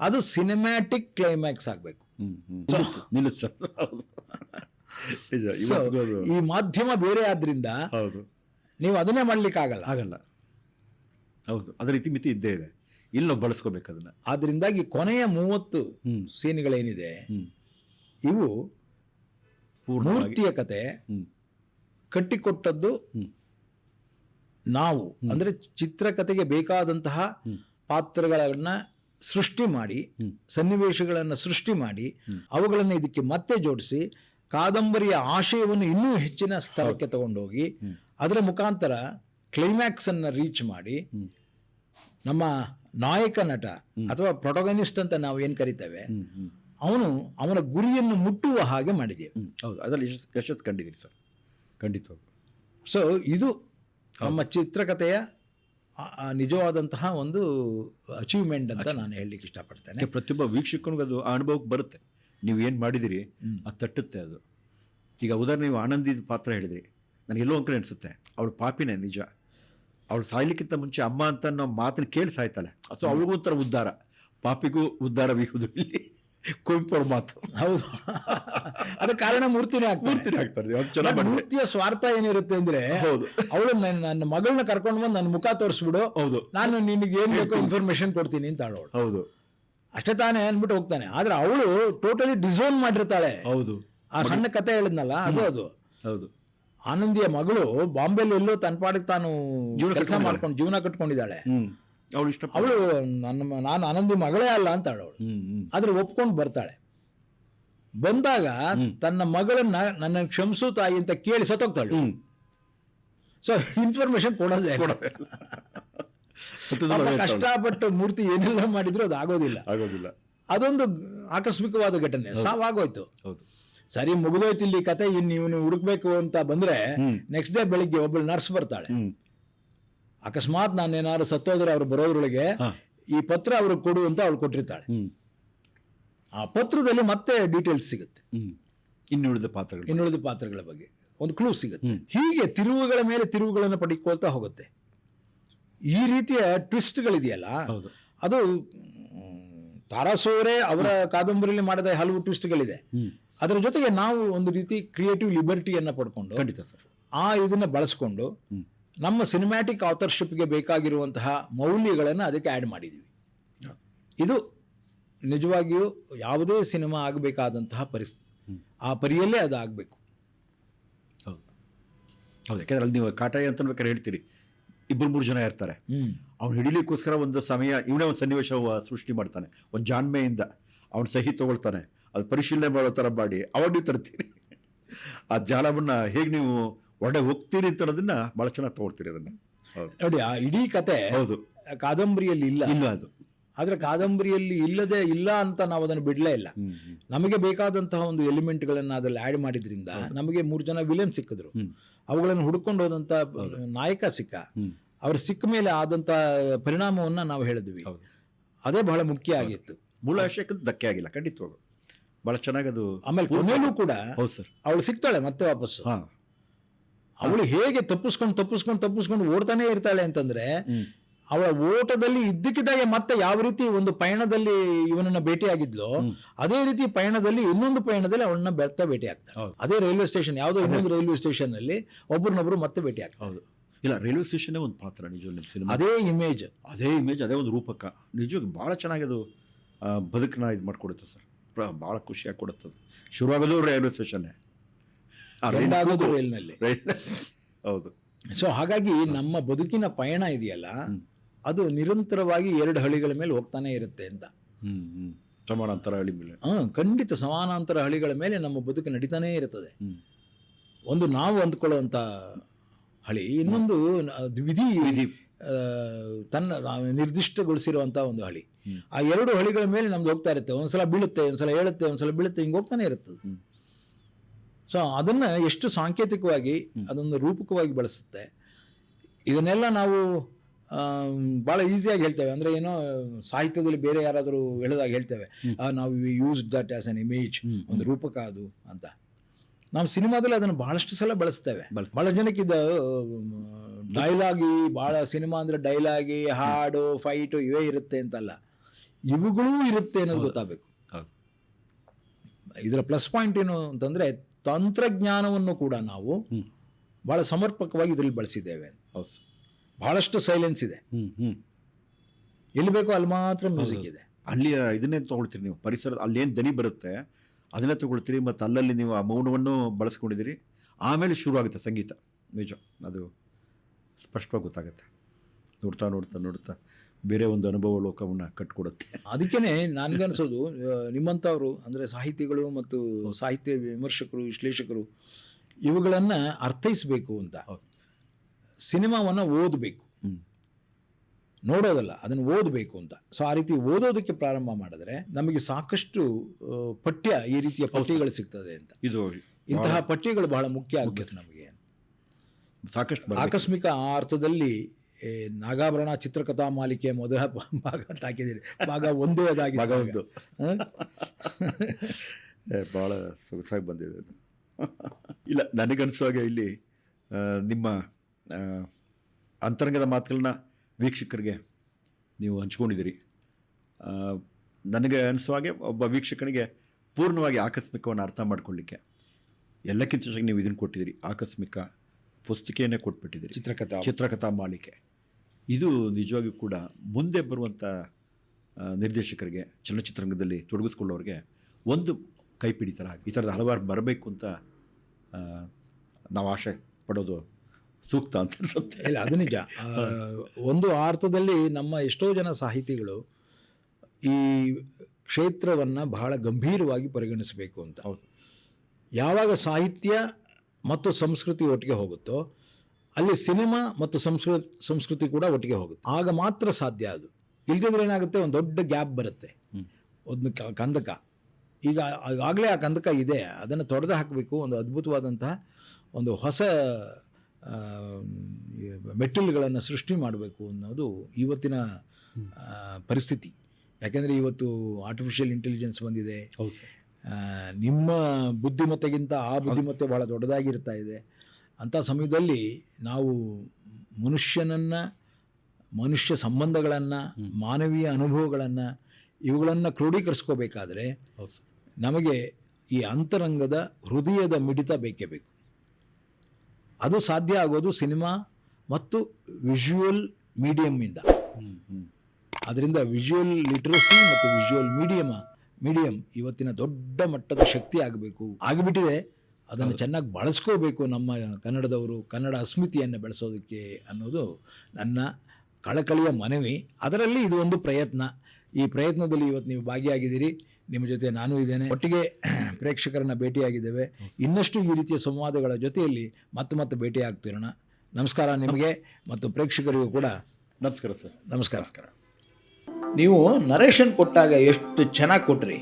A: ಅದು ಸಿನಿಮ್ಯಾಟಿಕ್ ಕ್ಲೈಮ್ಯಾಕ್ಸ್ ಆಗಬೇಕು. ಈ ಮಾಧ್ಯಮ ಬೇರೆ ಆದ್ರಿಂದ
B: ಹೌದು.
A: ನೀವು ಅದನ್ನೇ ಮಾಡ್ಲಿಕ್ಕೆ ಆಗಲ್ಲ.
B: ಆಗಲ್ಲ. ಹೌದು ಅದ್ರ ರೀತಿ ಮಿತಿ ಇದ್ದೇ ಇದೆ. ಇಲ್ಲಿ ನಾವು ಬಳಸ್ಕೋಬೇಕು ಅದನ್ನ.
A: ಆದ್ರಿಂದಾಗಿ ಕೊನೆಯ ಮೂವತ್ತು ಸೀನ್ಗಳೇನಿದೆ ಇವು ಮೂರ್ತಿಯ ಕತೆ ಕಟ್ಟಿಕೊಟ್ಟದ್ದು ನಾವು. ಅಂದ್ರೆ ಚಿತ್ರಕಥೆಗೆ ಬೇಕಾದಂತಹ ಪಾತ್ರಗಳನ್ನ ಸೃಷ್ಟಿ ಮಾಡಿ ಸನ್ನಿವೇಶಗಳನ್ನು ಸೃಷ್ಟಿ ಮಾಡಿ. ಅವುಗಳನ್ನು ಇದಕ್ಕೆ ಮತ್ತೆ ಜೋಡಿಸಿ ಕಾದಂಬರಿಯ ಆಶಯವನ್ನು ಇನ್ನೂ ಹೆಚ್ಚಿನ ಸ್ತರಕ್ಕೆ ತಗೊಂಡೋಗಿ. ಅದರ ಮುಖಾಂತರ ಕ್ಲೈಮ್ಯಾಕ್ಸ್ ಅನ್ನು ರೀಚ್ ಮಾಡಿ ನಮ್ಮ ನಾಯಕ ನಟ ಅಥವಾ ಪ್ರೊಟೊಗನಿಸ್ಟ್ ಅಂತ ನಾವು ಏನು ಕರಿತೇವೆ ಅವನು ಅವನ ಗುರಿಯನ್ನು ಮುಟ್ಟುವ ಹಾಗೆ
B: ಮಾಡಿದೆ ಹೌದು. ಅದರಲ್ಲಿ ಯಶಸ್ ಯಶಸ್ಸು ಕಂಡಿದ್ದೀರಿ ಸರ್. ಖಂಡಿತವಾಗಿ
A: ಸೊ ಇದು ನಮ್ಮ ಚಿತ್ರಕಥೆಯ ನಿಜವಾದಂತಹ ಒಂದು ಅಚೀವ್ಮೆಂಟ್ ಅಂತ ನಾನು ಹೇಳಲಿಕ್ಕೆ ಇಷ್ಟಪಡ್ತೇನೆ.
B: ಪ್ರತಿಯೊಬ್ಬ ವೀಕ್ಷಕನಿಗೆ ಅದು ಅನುಭವಕ್ಕೆ ಬರುತ್ತೆ. ನೀವು ಏನು ಮಾಡಿದಿರಿ ಅದು ತಟ್ಟುತ್ತೆ ಅದು. ಈಗ ಉದಾಹರಣೆ ನೀವು ಆನಂದಿದ ಪಾತ್ರ ಹೇಳಿದ್ರಿ. ನನಗೆ ಎಲ್ಲೋ ಒಂದು ಕಡೆ ಅನಿಸುತ್ತೆ ಅವಳು ಪಾಪಿನೇ ನಿಜ. ಅವಳು ಸಾಯ್ಲಿಕ್ಕಿಂತ ಮುಂಚೆ ಅಮ್ಮ ಅಂತ ಅನ್ನೋ ಮಾತನ್ನು ಕೇಳಿ ಸಾಯ್ತಾಳೆ. ಅಥವಾ ಅವಳಿಗೂ ಒಂಥರ ಉದ್ಧಾರ. ಪಾಪಿಗೂ ಉದ್ಧಾರವಿಹುದು ಇಲ್ಲಿ. ಕುವೆಂಪು ಅವ್ರ ಮಾತು
A: ಹೌದು. ಅದ ಕಾರಣ ಮೂರ್ತಿನೇ
B: ಮೂರ್ತಿನೇ ಆಗ್ತಾರೆ.
A: ಮೂರ್ತಿಯ ಸ್ವಾರ್ಥ ಏನಿರುತ್ತೆ ಅಂದ್ರೆ
B: ಹೌದು.
A: ಅವಳು ನನ್ನ ಮಗಳನ್ನ ಕರ್ಕೊಂಡು ಬಂದು ನನ್ನ ಮುಖ ತೋರಿಸ್ಬಿಡು.
B: ಹೌದು.
A: ನಾನು ನಿನಗೆ ಏನ್ ಬೇಕೋ ಇನ್ಫಾರ್ಮೇಶನ್ ಕೊಡ್ತೀನಿ ಅಂತ ಅವಳು
B: ಹೌದು.
A: ಅಷ್ಟೇ ತಾನೇ ಅಂದ್ಬಿಟ್ಟು ಹೋಗ್ತಾನೆ. ಆದ್ರೆ ಅವಳು ಟೋಟಲಿ ಡಿಸೋನ್ ಮಾಡಿರ್ತಾಳೆ.
B: ಹೌದು.
A: ಆ ಸಣ್ಣ ಕತೆ ಹೇಳಿದ್ನಲ್ಲ ಅದು ಅದು.
B: ಹೌದು.
A: ಆನಂದಿಯ ಮಗಳು ಬಾಂಬೆಲಿ ಎಲ್ಲೋ ತನ್ನ ಪಾಡಿಗೆ ತಾನು ಕೆಲಸ. ಮಾಡ್ಕೊಂಡು ಜೀವನ ಕಟ್ಕೊಂಡಿದ್ದಾಳೆ.
B: ಅವಳು ಇಷ್ಟ
A: ಅವಳು ನನ್ನ ನಾನು ಆನಂದಿ ಮಗಳೇ ಅಲ್ಲ ಅಂತಾಳು ಅವಳು. ಆದ್ರೆ ಒಪ್ಕೊಂಡು ಬರ್ತಾಳೆ. ಬಂದಾಗ ತನ್ನ ಮಗಳನ್ನ ನನ್ನ ಕ್ಷಮಿಸು ತಾಯಿ ಅಂತ ಕೇಳಿ ಸತ್ತೋಗ್ತಾಳು ಸೊ ಇನ್ಫಾರ್ಮೇಶನ್ ಕೊಡೋದೇ. ಕಷ್ಟಪಟ್ಟು ಮೂರ್ತಿ ಏನೆಲ್ಲ ಮಾಡಿದ್ರು ಅದು ಆಗೋದಿಲ್ಲ.
B: ಆಗೋದಿಲ್ಲ.
A: ಅದೊಂದು ಆಕಸ್ಮಿಕವಾದ ಘಟನೆ. ಸಾವಾಗೋಯ್ತು. ಸರಿ ಮುಗಿದೋಯ್ತು ಇಲ್ಲಿ ಕತೆ ಇನ್ನು ಇವನು ಹುಡುಕ್ಬೇಕು ಅಂತ ಬಂದ್ರೆ ನೆಕ್ಸ್ಟ್ ಡೇ ಬೆಳಿಗ್ಗೆ ಒಬ್ಬಳು ನರ್ಸ್ ಬರ್ತಾಳೆ. ಅಕಸ್ಮಾತ್ ನಾನೇನಾದ್ರು ಸತ್ತೋದ್ರೆ ಅವ್ರು ಬರೋದ್ರೊಳಗೆ ಈ ಪತ್ರ ಅವ್ರಿಗೆ ಕೊಡು ಅಂತ ಅವ್ಳು ಕೊಟ್ಟಿರ್ತಾಳೆ. ಆ ಪತ್ರದಲ್ಲಿ ಮತ್ತೆ ಡೀಟೇಲ್ಸ್ ಸಿಗುತ್ತೆ.
B: ಇನ್ನುಳಿದ ಪಾತ್ರಗಳು
A: ಇನ್ನುಳಿದ ಪಾತ್ರಗಳ ಬಗ್ಗೆ. ಒಂದು ಕ್ಲೂ ಸಿಗುತ್ತೆ. ಹೀಗೆ ತಿರುವುಗಳ ಮೇಲೆ ತಿರುವುಗಳನ್ನು ಪಡಿಕೊಳ್ತಾ ಹೋಗುತ್ತೆ. ಈ ರೀತಿಯ ಟ್ವಿಸ್ಟ್ಗಳಿದೆಯಲ್ಲ
B: ಹೌದು.
A: ಅದು ತಾರಾಸೋರೆ ಅವರ ಕಾದಂಬರಿಯಲ್ಲಿ ಮಾಡಿದ ಹಲವು ಟ್ವಿಸ್ಟ್ಗಳಿದೆ ಅದರ ಜೊತೆಗೆ ನಾವು ಒಂದು ರೀತಿ ಕ್ರಿಯೇಟಿವ್ ಲಿಬರ್ಟಿಯನ್ನು ಪಡ್ಕೊಂಡು
B: ಖಂಡಿತ ಸರ್.
A: ಆ ಇದನ್ನ ಬಳಸ್ಕೊಂಡು. ನಮ್ಮ ಸಿನಿಮ್ಯಾಟಿಕ್ ಆಥರ್ಶಿಪ್ಗೆ ಬೇಕಾಗಿರುವಂತಹ ಮೌಲ್ಯಗಳನ್ನು ಅದಕ್ಕೆ ಆ್ಯಡ್ ಮಾಡಿದ್ದೀವಿ ಇದು ನಿಜವಾಗಿಯೂ ಯಾವುದೇ ಸಿನಿಮಾ ಆಗಬೇಕಾದಂತಹ ಪರಿಸ್ಥಿತಿ ಆ ಪರಿಯಲ್ಲೇ ಅದು ಆಗಬೇಕು.
B: ಹೌದು. ಹೌದು ಯಾಕೆಂದ್ರೆ ಅಲ್ಲಿ ನೀವು ಕಾಟಾಯಿ ಅಂತ ಬೇಕಾದ್ರೆ ಹೇಳ್ತೀರಿ ಇಬ್ಬರು ಮೂರು ಜನ ಇರ್ತಾರೆ. ಅವ್ನು ಹಿಡಿಲಿಕ್ಕೋಸ್ಕರ ಒಂದು ಸಮಯ ಇವನೇ ಒಂದು ಸನ್ನಿವೇಶ ಸೃಷ್ಟಿ ಮಾಡ್ತಾನೆ. ಒಂದು ಜಾಣ್ಮೆಯಿಂದ ಅವ್ನು ಸಹಿ ತಗೊಳ್ತಾನೆ. ಅದು ಪರಿಶೀಲನೆ ಮಾಡೋ ಥರ ಮಾಡಿ ಅವಾಗ ನೀವು ತರ್ತೀರಿ. ಆ ಜಾಲವನ್ನು ಹೇಗೆ ನೀವು ಒಡೆ ಹೋಗ್ತೀರಿ ಅಂತ ಅನ್ನೋದನ್ನ ಭಾಳ ಚೆನ್ನಾಗಿ ತಗೊಳ್ತೀರಿ ಅದನ್ನ.
A: ನೋಡಿ ಆ ಇಡೀ ಕತೆ
B: ಹೌದು.
A: ಕಾದಂಬರಿಯಲ್ಲಿ ಇಲ್ಲ.
B: ಇಲ್ಲ ಅದು.
A: ಆದ್ರೆ ಕಾದಂಬರಿಯಲ್ಲಿ ಇಲ್ಲದೆ ಇಲ್ಲ ಅಂತ ನಾವು ಅದನ್ನು ಬಿಡಲೇ ಇಲ್ಲ. ನಮಗೆ ಬೇಕಾದಂತಹ ಒಂದು ಎಲಿಮೆಂಟ್ಗಳನ್ನು ಅದರಲ್ಲಿ ಆ್ಯಡ್ ಮಾಡಿದ್ರಿಂದ ನಮಗೆ ಮೂರು ಜನ ವಿಲನ್ ಸಿಕ್ಕಿದ್ರು. ಅವುಗಳನ್ನು ಹುಡ್ಕೊಂಡು ಹೋದಂಥ ನಾಯಕ ಸಿಕ್ಕ. ಅವ್ರು ಸಿಕ್ಕ ಮೇಲೆ ಆದಂಥ ಪರಿಣಾಮವನ್ನು ನಾವು ಹೇಳಿದ್ವಿ. ಅದೇ ಬಹಳ ಮುಖ್ಯ ಆಗಿತ್ತು.
B: ಮೂಲ ಆಶಯಕ್ಕಂತೂ ಧಕ್ಕೆ ಆಗಿಲ್ಲ ಭಾಳ ಚೆನ್ನಾಗಿ ಅದು
A: ಆಮೇಲೆ ಕೊನೆಯಲ್ಲೂ ಕೂಡ
B: ಹೌದು ಸರ್.
A: ಅವಳು ಸಿಗ್ತಾಳೆ ಮತ್ತೆ ವಾಪಸ್ಸು.
B: ಹಾಂ.
A: ಅವಳು ಹೇಗೆ ತಪ್ಪಿಸ್ಕೊಂಡು ತಪ್ಪಿಸ್ಕೊಂಡು ತಪ್ಪಿಸ್ಕೊಂಡು ಓಡ್ತಾನೆ ಇರ್ತಾಳೆ ಅಂತಂದ್ರೆ ಅವಳ ಓಟದಲ್ಲಿ ಇದ್ದಕ್ಕಿದ್ದಾಗೆ ಮತ್ತೆ ಯಾವ ರೀತಿ ಒಂದು ಪಯಣದಲ್ಲಿ ಇವನನ್ನ ಭೇಟಿಯಾಗಿದ್ಲೋ. ಅದೇ ರೀತಿ ಪಯಣದಲ್ಲಿ ಇನ್ನೊಂದು ಪಯಣದಲ್ಲಿ ಅವಳನ್ನ ಬೆರ್ತಾ ಭೇಟಿ ಆಗ್ತಾಳೆ
B: ಹೌದು.
A: ಅದೇ ರೈಲ್ವೆ ಸ್ಟೇಷನ್ ಯಾವುದೋ ಇನ್ನೊಂದು ರೈಲ್ವೆ ಸ್ಟೇಷನ್ ಅಲ್ಲಿ ಒಬ್ರನ್ನೊಬ್ರು ಮತ್ತೆ ಭೇಟಿ ಆಗ್ತಾರೆ
B: ಹೌದು. ಇಲ್ಲ ರೈಲ್ವೆ ಸ್ಟೇಷನ್ನೇ ಒಂದು ಪಾತ್ರ ನಿಜ ನಿಮ್ಮ ಸಿನಿಮಾ.
A: ಅದೇ ಇಮೇಜ್
B: ಅದೇ ಇಮೇಜ್ ಅದೇ ಒಂದು ರೂಪಕ. ನಿಜವಾಗಿ ಭಾಳ ಚೆನ್ನಾಗಿ ಅದು ಬದುಕನ್ನ ಇದು ಮಾಡಿಕೊಡುತ್ತೆ ಸರ್ ಭಾಳ ಖುಷಿಯಾಗಿ ಕೊಡುತ್ತೆ ಅದು. ಶುರುವಾಗೋದು ರೈಲ್ವೆ ಸ್ಟೇಷನ್ನೇ.
A: ರೈಲ್ನಲ್ಲಿ
B: ಹೌದು.
A: ಸೊ ಹಾಗಾಗಿ ನಮ್ಮ ಬದುಕಿನ ಪಯಣ ಇದೆಯಲ್ಲ ಅದು ನಿರಂತರವಾಗಿ ಎರಡು ಹಳಿಗಳ ಮೇಲೆ ಹೋಗ್ತಾನೆ ಇರುತ್ತೆ ಅಂತ.
B: ಸಮಾನಾಂತರ ಹಳಿ ಮೇಲೆ.
A: ಹಾ ಖಂಡಿತ ಸಮಾನಾಂತರ ಹಳಿಗಳ ಮೇಲೆ ನಮ್ಮ ಬದುಕು ನಡೀತಾನೇ ಇರುತ್ತದೆ. ಒಂದು ನಾವು ಅಂದ್ಕೊಳ್ಳುವಂಥ ಹಳಿ ಇನ್ನೊಂದು ವಿಧಿ ತನ್ನ ನಿರ್ದಿಷ್ಟಗೊಳಿಸಿರುವಂಥ ಒಂದು ಹಳಿ. ಆ ಎರಡು ಹಳಿಗಳ ಮೇಲೆ ನಮ್ದು ಹೋಗ್ತಾ ಇರುತ್ತೆ. ಒಂದ್ಸಲ ಬೀಳುತ್ತೆ ಒಂದ್ಸಲ ಹೇಳುತ್ತೆ ಒಂದ್ಸಲ ಬೀಳುತ್ತೆ ಹಿಂಗೆ ಹೋಗ್ತಾನೆ ಇರುತ್ತದೆ. ಸೊ ಅದನ್ನು ಎಷ್ಟು ಸಾಂಕೇತಿಕವಾಗಿ ಅದನ್ನು ರೂಪಕವಾಗಿ ಬಳಸುತ್ತೆ ಇದನ್ನೆಲ್ಲ ನಾವು ಭಾಳ ಈಸಿಯಾಗಿ ಹೇಳ್ತೇವೆ. ಅಂದರೆ ಏನೋ ಸಾಹಿತ್ಯದಲ್ಲಿ ಬೇರೆ ಯಾರಾದರೂ ಹೇಳಿದಾಗ ಹೇಳ್ತೇವೆ. ನಾವು use that as an image ಒಂದು ರೂಪಕ ಅದು ಅಂತ. ನಾವು ಸಿನಿಮಾದಲ್ಲಿ ಅದನ್ನು ಭಾಳಷ್ಟು ಸಲ ಬಳಸ್ತೇವೆ. ಭಾಳ ಜನಕ್ಕೆ ಇದು ಡೈಲಾಗಿ ಭಾಳ ಸಿನಿಮಾ ಅಂದರೆ ಡೈಲಾಗಿ ಹಾಡು ಫೈಟು ಇವೇ ಇರುತ್ತೆ ಅಂತಲ್ಲ. ಇವುಗಳೂ ಇರುತ್ತೆ ಅನ್ನೋದು ಗೊತ್ತಾಗಬೇಕು. ಇದರ ಪ್ಲಸ್ ಪಾಯಿಂಟ್ ಏನು ಅಂತಂದ್ರೆ ತಂತ್ರಜ್ಞಾನವನ್ನು ಕೂಡ ನಾವು. ಬಹಳ ಸಮರ್ಪಕವಾಗಿ ಇದರಲ್ಲಿ ಬಳಸಿದ್ದೇವೆ. ಬಹಳಷ್ಟು ಸೈಲೆನ್ಸ್ ಇದೆ. ಎಲ್ಲಿ ಬೇಕೋ ಅಲ್ಲಿ ಮಾತ್ರ ಮ್ಯೂಸಿಕ್ ಇದೆ.
B: ಅಲ್ಲಿಯ ಇದನ್ನೇ ತಗೊಳ್ತೀರಿ ನೀವು. ಪರಿಸರ ಅಲ್ಲೇನು ದನಿ ಬರುತ್ತೆ ಅದನ್ನೇ ತಗೊಳ್ತೀರಿ ಮತ್ತು ಅಲ್ಲಲ್ಲಿ ನೀವು ಆ ಮೌನವನ್ನು ಬಳಸ್ಕೊಂಡಿದ್ದೀರಿ. ಆಮೇಲೆ ಶುರು ಆಗುತ್ತೆ ಸಂಗೀತ. ನಿಜ. ಅದು ಸ್ಪಷ್ಟವಾಗಿ ಗೊತ್ತಾಗುತ್ತೆ. ನೋಡ್ತಾ ನೋಡ್ತಾ ನೋಡ್ತಾ. ಬೇರೆ ಒಂದು ಅನುಭವ ಲೋಕವನ್ನ ಕಟ್ಕೊಡುತ್ತೆ.
A: ಅದಕ್ಕೇನೆ ನನ್ಗನ್ಸೋದು ನಿಮ್ಮಂಥವ್ರು ಅಂದ್ರೆ ಸಾಹಿತಿಗಳು ಮತ್ತು ಸಾಹಿತ್ಯ ವಿಮರ್ಶಕರು ವಿಶ್ಲೇಷಕರು ಇವುಗಳನ್ನ ಅರ್ಥೈಸಬೇಕು ಅಂತ. ಸಿನಿಮಾವನ್ನ ಓದಬೇಕು. ನೋಡೋದಲ್ಲ ಅದನ್ನು ಓದಬೇಕು ಅಂತ. ಸೊ ಆ ರೀತಿ ಓದೋದಕ್ಕೆ ಪ್ರಾರಂಭ ಮಾಡಿದ್ರೆ ನಮಗೆ ಸಾಕಷ್ಟು ಪಠ್ಯ ಈ ರೀತಿಯ ಪಠ್ಯಗಳು ಸಿಗ್ತದೆ ಅಂತ.
B: ಇದು
A: ಇಂತಹ ಪಠ್ಯಗಳು ಬಹಳ ಮುಖ್ಯ ಆಗುತ್ತೆ ನಮಗೆ
B: ಸಾಕಷ್ಟು
A: ಆಕಸ್ಮಿಕ ಆ ಅರ್ಥದಲ್ಲಿ ನಾಗಾಭರಣ ಚಿತ್ರಕಥಾ ಮಾಲಿಕೆಯ ಮೊದಲ ಭಾಗ ಅಂತ ಹಾಕಿದ್ದೀರಿ. ಭಾಗ ಒಂದೇ ಅದಾಗಿ
B: ಭಾಗ ಒಂದು. ಭಾಳ ಸೊಗಸಾಗಿ ಬಂದಿದೆ ಅದು. ಇಲ್ಲ ನನಗನ್ಸುವಾಗ ಇಲ್ಲಿ ನಿಮ್ಮ ಅಂತರಂಗದ ಮಾತುಗಳನ್ನ ವೀಕ್ಷಕರಿಗೆ ನೀವು ಹಂಚ್ಕೊಂಡಿದ್ದೀರಿ. ನನಗೆ ಅನಿಸುವಾಗೆ ಹಾಗೆ ಒಬ್ಬ ವೀಕ್ಷಕನಿಗೆ ಪೂರ್ಣವಾಗಿ ಆಕಸ್ಮಿಕವನ್ನು ಅರ್ಥ ಮಾಡ್ಕೊಳ್ಳಿಕ್ಕೆ ಎಲ್ಲಕ್ಕಿಂತ ಹೆಚ್ಚಾಗಿ ನೀವು ಇದನ್ನು ಕೊಟ್ಟಿದ್ದೀರಿ. ಆಕಸ್ಮಿಕ ಪುಸ್ತಿಕೆಯನ್ನೇ ಕೊಟ್ಬಿಟ್ಟಿದ್ದೀರಿ.
A: ಚಿತ್ರಕಥಾ.
B: ಚಿತ್ರಕಥಾ ಮಾಲಿಕೆ. ಇದು ನಿಜವಾಗಿಯೂ ಕೂಡ ಮುಂದೆ ಬರುವಂಥ ನಿರ್ದೇಶಕರಿಗೆ ಚಲನಚಿತ್ರರಂಗದಲ್ಲಿ ತೊಡಗಿಸ್ಕೊಳ್ಳೋರಿಗೆ ಒಂದು ಕೈಪಿಡಿ ಥರ ಈ ಥರದ ಹಲವಾರು ಬರಬೇಕು ಅಂತ ನಾವು ಆಶೆ ಪಡೋದು ಸೂಕ್ತ ಅಂತ
A: ಇಲ್ಲ ಅದು ನಿಜ. ಒಂದು ಅರ್ಥದಲ್ಲಿ ನಮ್ಮ ಎಷ್ಟೋ ಜನ ಸಾಹಿತಿಗಳು ಈ ಕ್ಷೇತ್ರವನ್ನು ಬಹಳ ಗಂಭೀರವಾಗಿ ಪರಿಗಣಿಸಬೇಕು ಅಂತ.
B: ಹೌದು.
A: ಯಾವಾಗ ಸಾಹಿತ್ಯ ಮತ್ತು ಸಂಸ್ಕೃತಿ ಒಟ್ಟಿಗೆ ಹೋಗುತ್ತೋ ಅಲ್ಲಿ ಸಿನಿಮಾ ಮತ್ತು ಸಂಸ್ಕೃತಿ ಸಂಸ್ಕೃತಿ ಕೂಡ ಒಟ್ಟಿಗೆ ಹೋಗುತ್ತೆ. ಆಗ ಮಾತ್ರ ಸಾಧ್ಯ ಅದು. ಇಲ್ದಿದ್ರೆ ಏನಾಗುತ್ತೆ? ಒಂದು ದೊಡ್ಡ ಗ್ಯಾಪ್ ಬರುತ್ತೆ. ಒಂದು ಕಂದಕ. ಈಗ ಆಗಲೇ ಆ ಕಂದಕ ಇದೆ. ಅದನ್ನು ತೊಡೆದು ಹಾಕಬೇಕು. ಒಂದು ಅದ್ಭುತವಾದಂತಹ ಒಂದು ಹೊಸ ಮೆಟ್ಟಿಲುಗಳನ್ನು ಸೃಷ್ಟಿ ಮಾಡಬೇಕು ಅನ್ನೋದು ಇವತ್ತಿನ ಪರಿಸ್ಥಿತಿ. ಯಾಕೆಂದರೆ ಇವತ್ತು ಆರ್ಟಿಫಿಷಿಯಲ್ ಇಂಟೆಲಿಜೆನ್ಸ್ ಬಂದಿದೆ.
B: ಹೌದು ಸರ್.
A: ಆ, ನಿಮ್ಮ ಬುದ್ಧಿಮತ್ತೆಗಿಂತ ಆ ಬುದ್ಧಿಮತ್ತೆ ಭಾಳ ದೊಡ್ಡದಾಗಿರ್ತಾ ಇದೆ. ಅಂಥ ಸಮಯದಲ್ಲಿ ನಾವು ಮನುಷ್ಯನನ್ನು ಮನುಷ್ಯ ಸಂಬಂಧಗಳನ್ನು ಮಾನವೀಯ ಅನುಭವಗಳನ್ನು ಇವುಗಳನ್ನು ಕ್ರೋಢೀಕರಿಸ್ಕೋಬೇಕಾದ್ರೆ ನಮಗೆ ಈ ಅಂತರಂಗದ ಹೃದಯದ ಮಿಡಿತ ಬೇಕೇ ಬೇಕು. ಅದು ಸಾಧ್ಯ ಆಗೋದು ಸಿನಿಮಾ ಮತ್ತು ವಿಜುವಲ್ ಮೀಡಿಯಮ್ಮಿಂದ ಅದರಿಂದ ವಿಜುವಲ್ ಲಿಟ್ರಸಿ ಮತ್ತು ವಿಜುವಲ್ ಮೀಡಿಯಮ ಮೀಡಿಯಂ ಇವತ್ತಿನ ದೊಡ್ಡ ಮಟ್ಟದ ಶಕ್ತಿ ಆಗಬೇಕು. ಆಗಿಬಿಟ್ಟಿದೆ. ಅದನ್ನು ಚೆನ್ನಾಗಿ ಬಳಸ್ಕೋಬೇಕು ನಮ್ಮ ಕನ್ನಡದವರು ಕನ್ನಡ ಅಸ್ಮಿತೆಯನ್ನು ಬೆಳೆಸೋದಕ್ಕೆ ಅನ್ನೋದು ನನ್ನ ಕಳಕಳಿಯ ಮನವಿ. ಅದರಲ್ಲಿ ಇದು ಒಂದು ಪ್ರಯತ್ನ. ಈ ಪ್ರಯತ್ನದಲ್ಲಿ ಇವತ್ತು ನೀವು ಭಾಗಿಯಾಗಿದ್ದೀರಿ. ನಿಮ್ಮ ಜೊತೆ ನಾನು ಇದ್ದೇನೆ. ಒಟ್ಟಿಗೆ ಪ್ರೇಕ್ಷಕರನ್ನ ಭೇಟಿಯಾಗಿದ್ದೇವೆ. ಇನ್ನಷ್ಟು ಈ ರೀತಿಯ ಸಂವಾದಗಳ ಜೊತೆಯಲ್ಲಿ ಮತ್ತೆ ಮತ್ತೆ ಭೇಟಿಯಾಗ್ತಿರೋಣ. ನಮಸ್ಕಾರ ನಿಮಗೆ ಮತ್ತು ಪ್ರೇಕ್ಷಕರಿಗೂ ಕೂಡ.
B: ನಮಸ್ಕಾರ ಸರ್.
A: ನಮಸ್ಕಾರ. ನೀವು ನರೇಶನ್ ಕೊಟ್ಟಾಗ ಎಷ್ಟು ಚೆನ್ನಾಗಿ ಕೊಟ್ರಿ?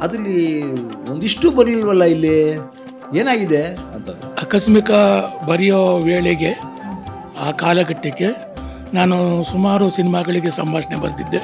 A: ಅದರಲ್ಲಿ ಒಂದಿಷ್ಟು ಬರೀಲ್ವಲ್ಲ ಇಲ್ಲಿ? ಏನಾಗಿದೆ ಅಂತ.
C: ಆಕಸ್ಮಿಕ ಬರೆಯೋ ವೇಳೆಗೆ, ಆ ಕಾಲಘಟ್ಟಕ್ಕೆ ನಾನು ಸುಮಾರು ಸಿನಿಮಾಗಳಿಗೆ ಸಂಭಾಷಣೆ ಬರೆದಿದ್ದೆ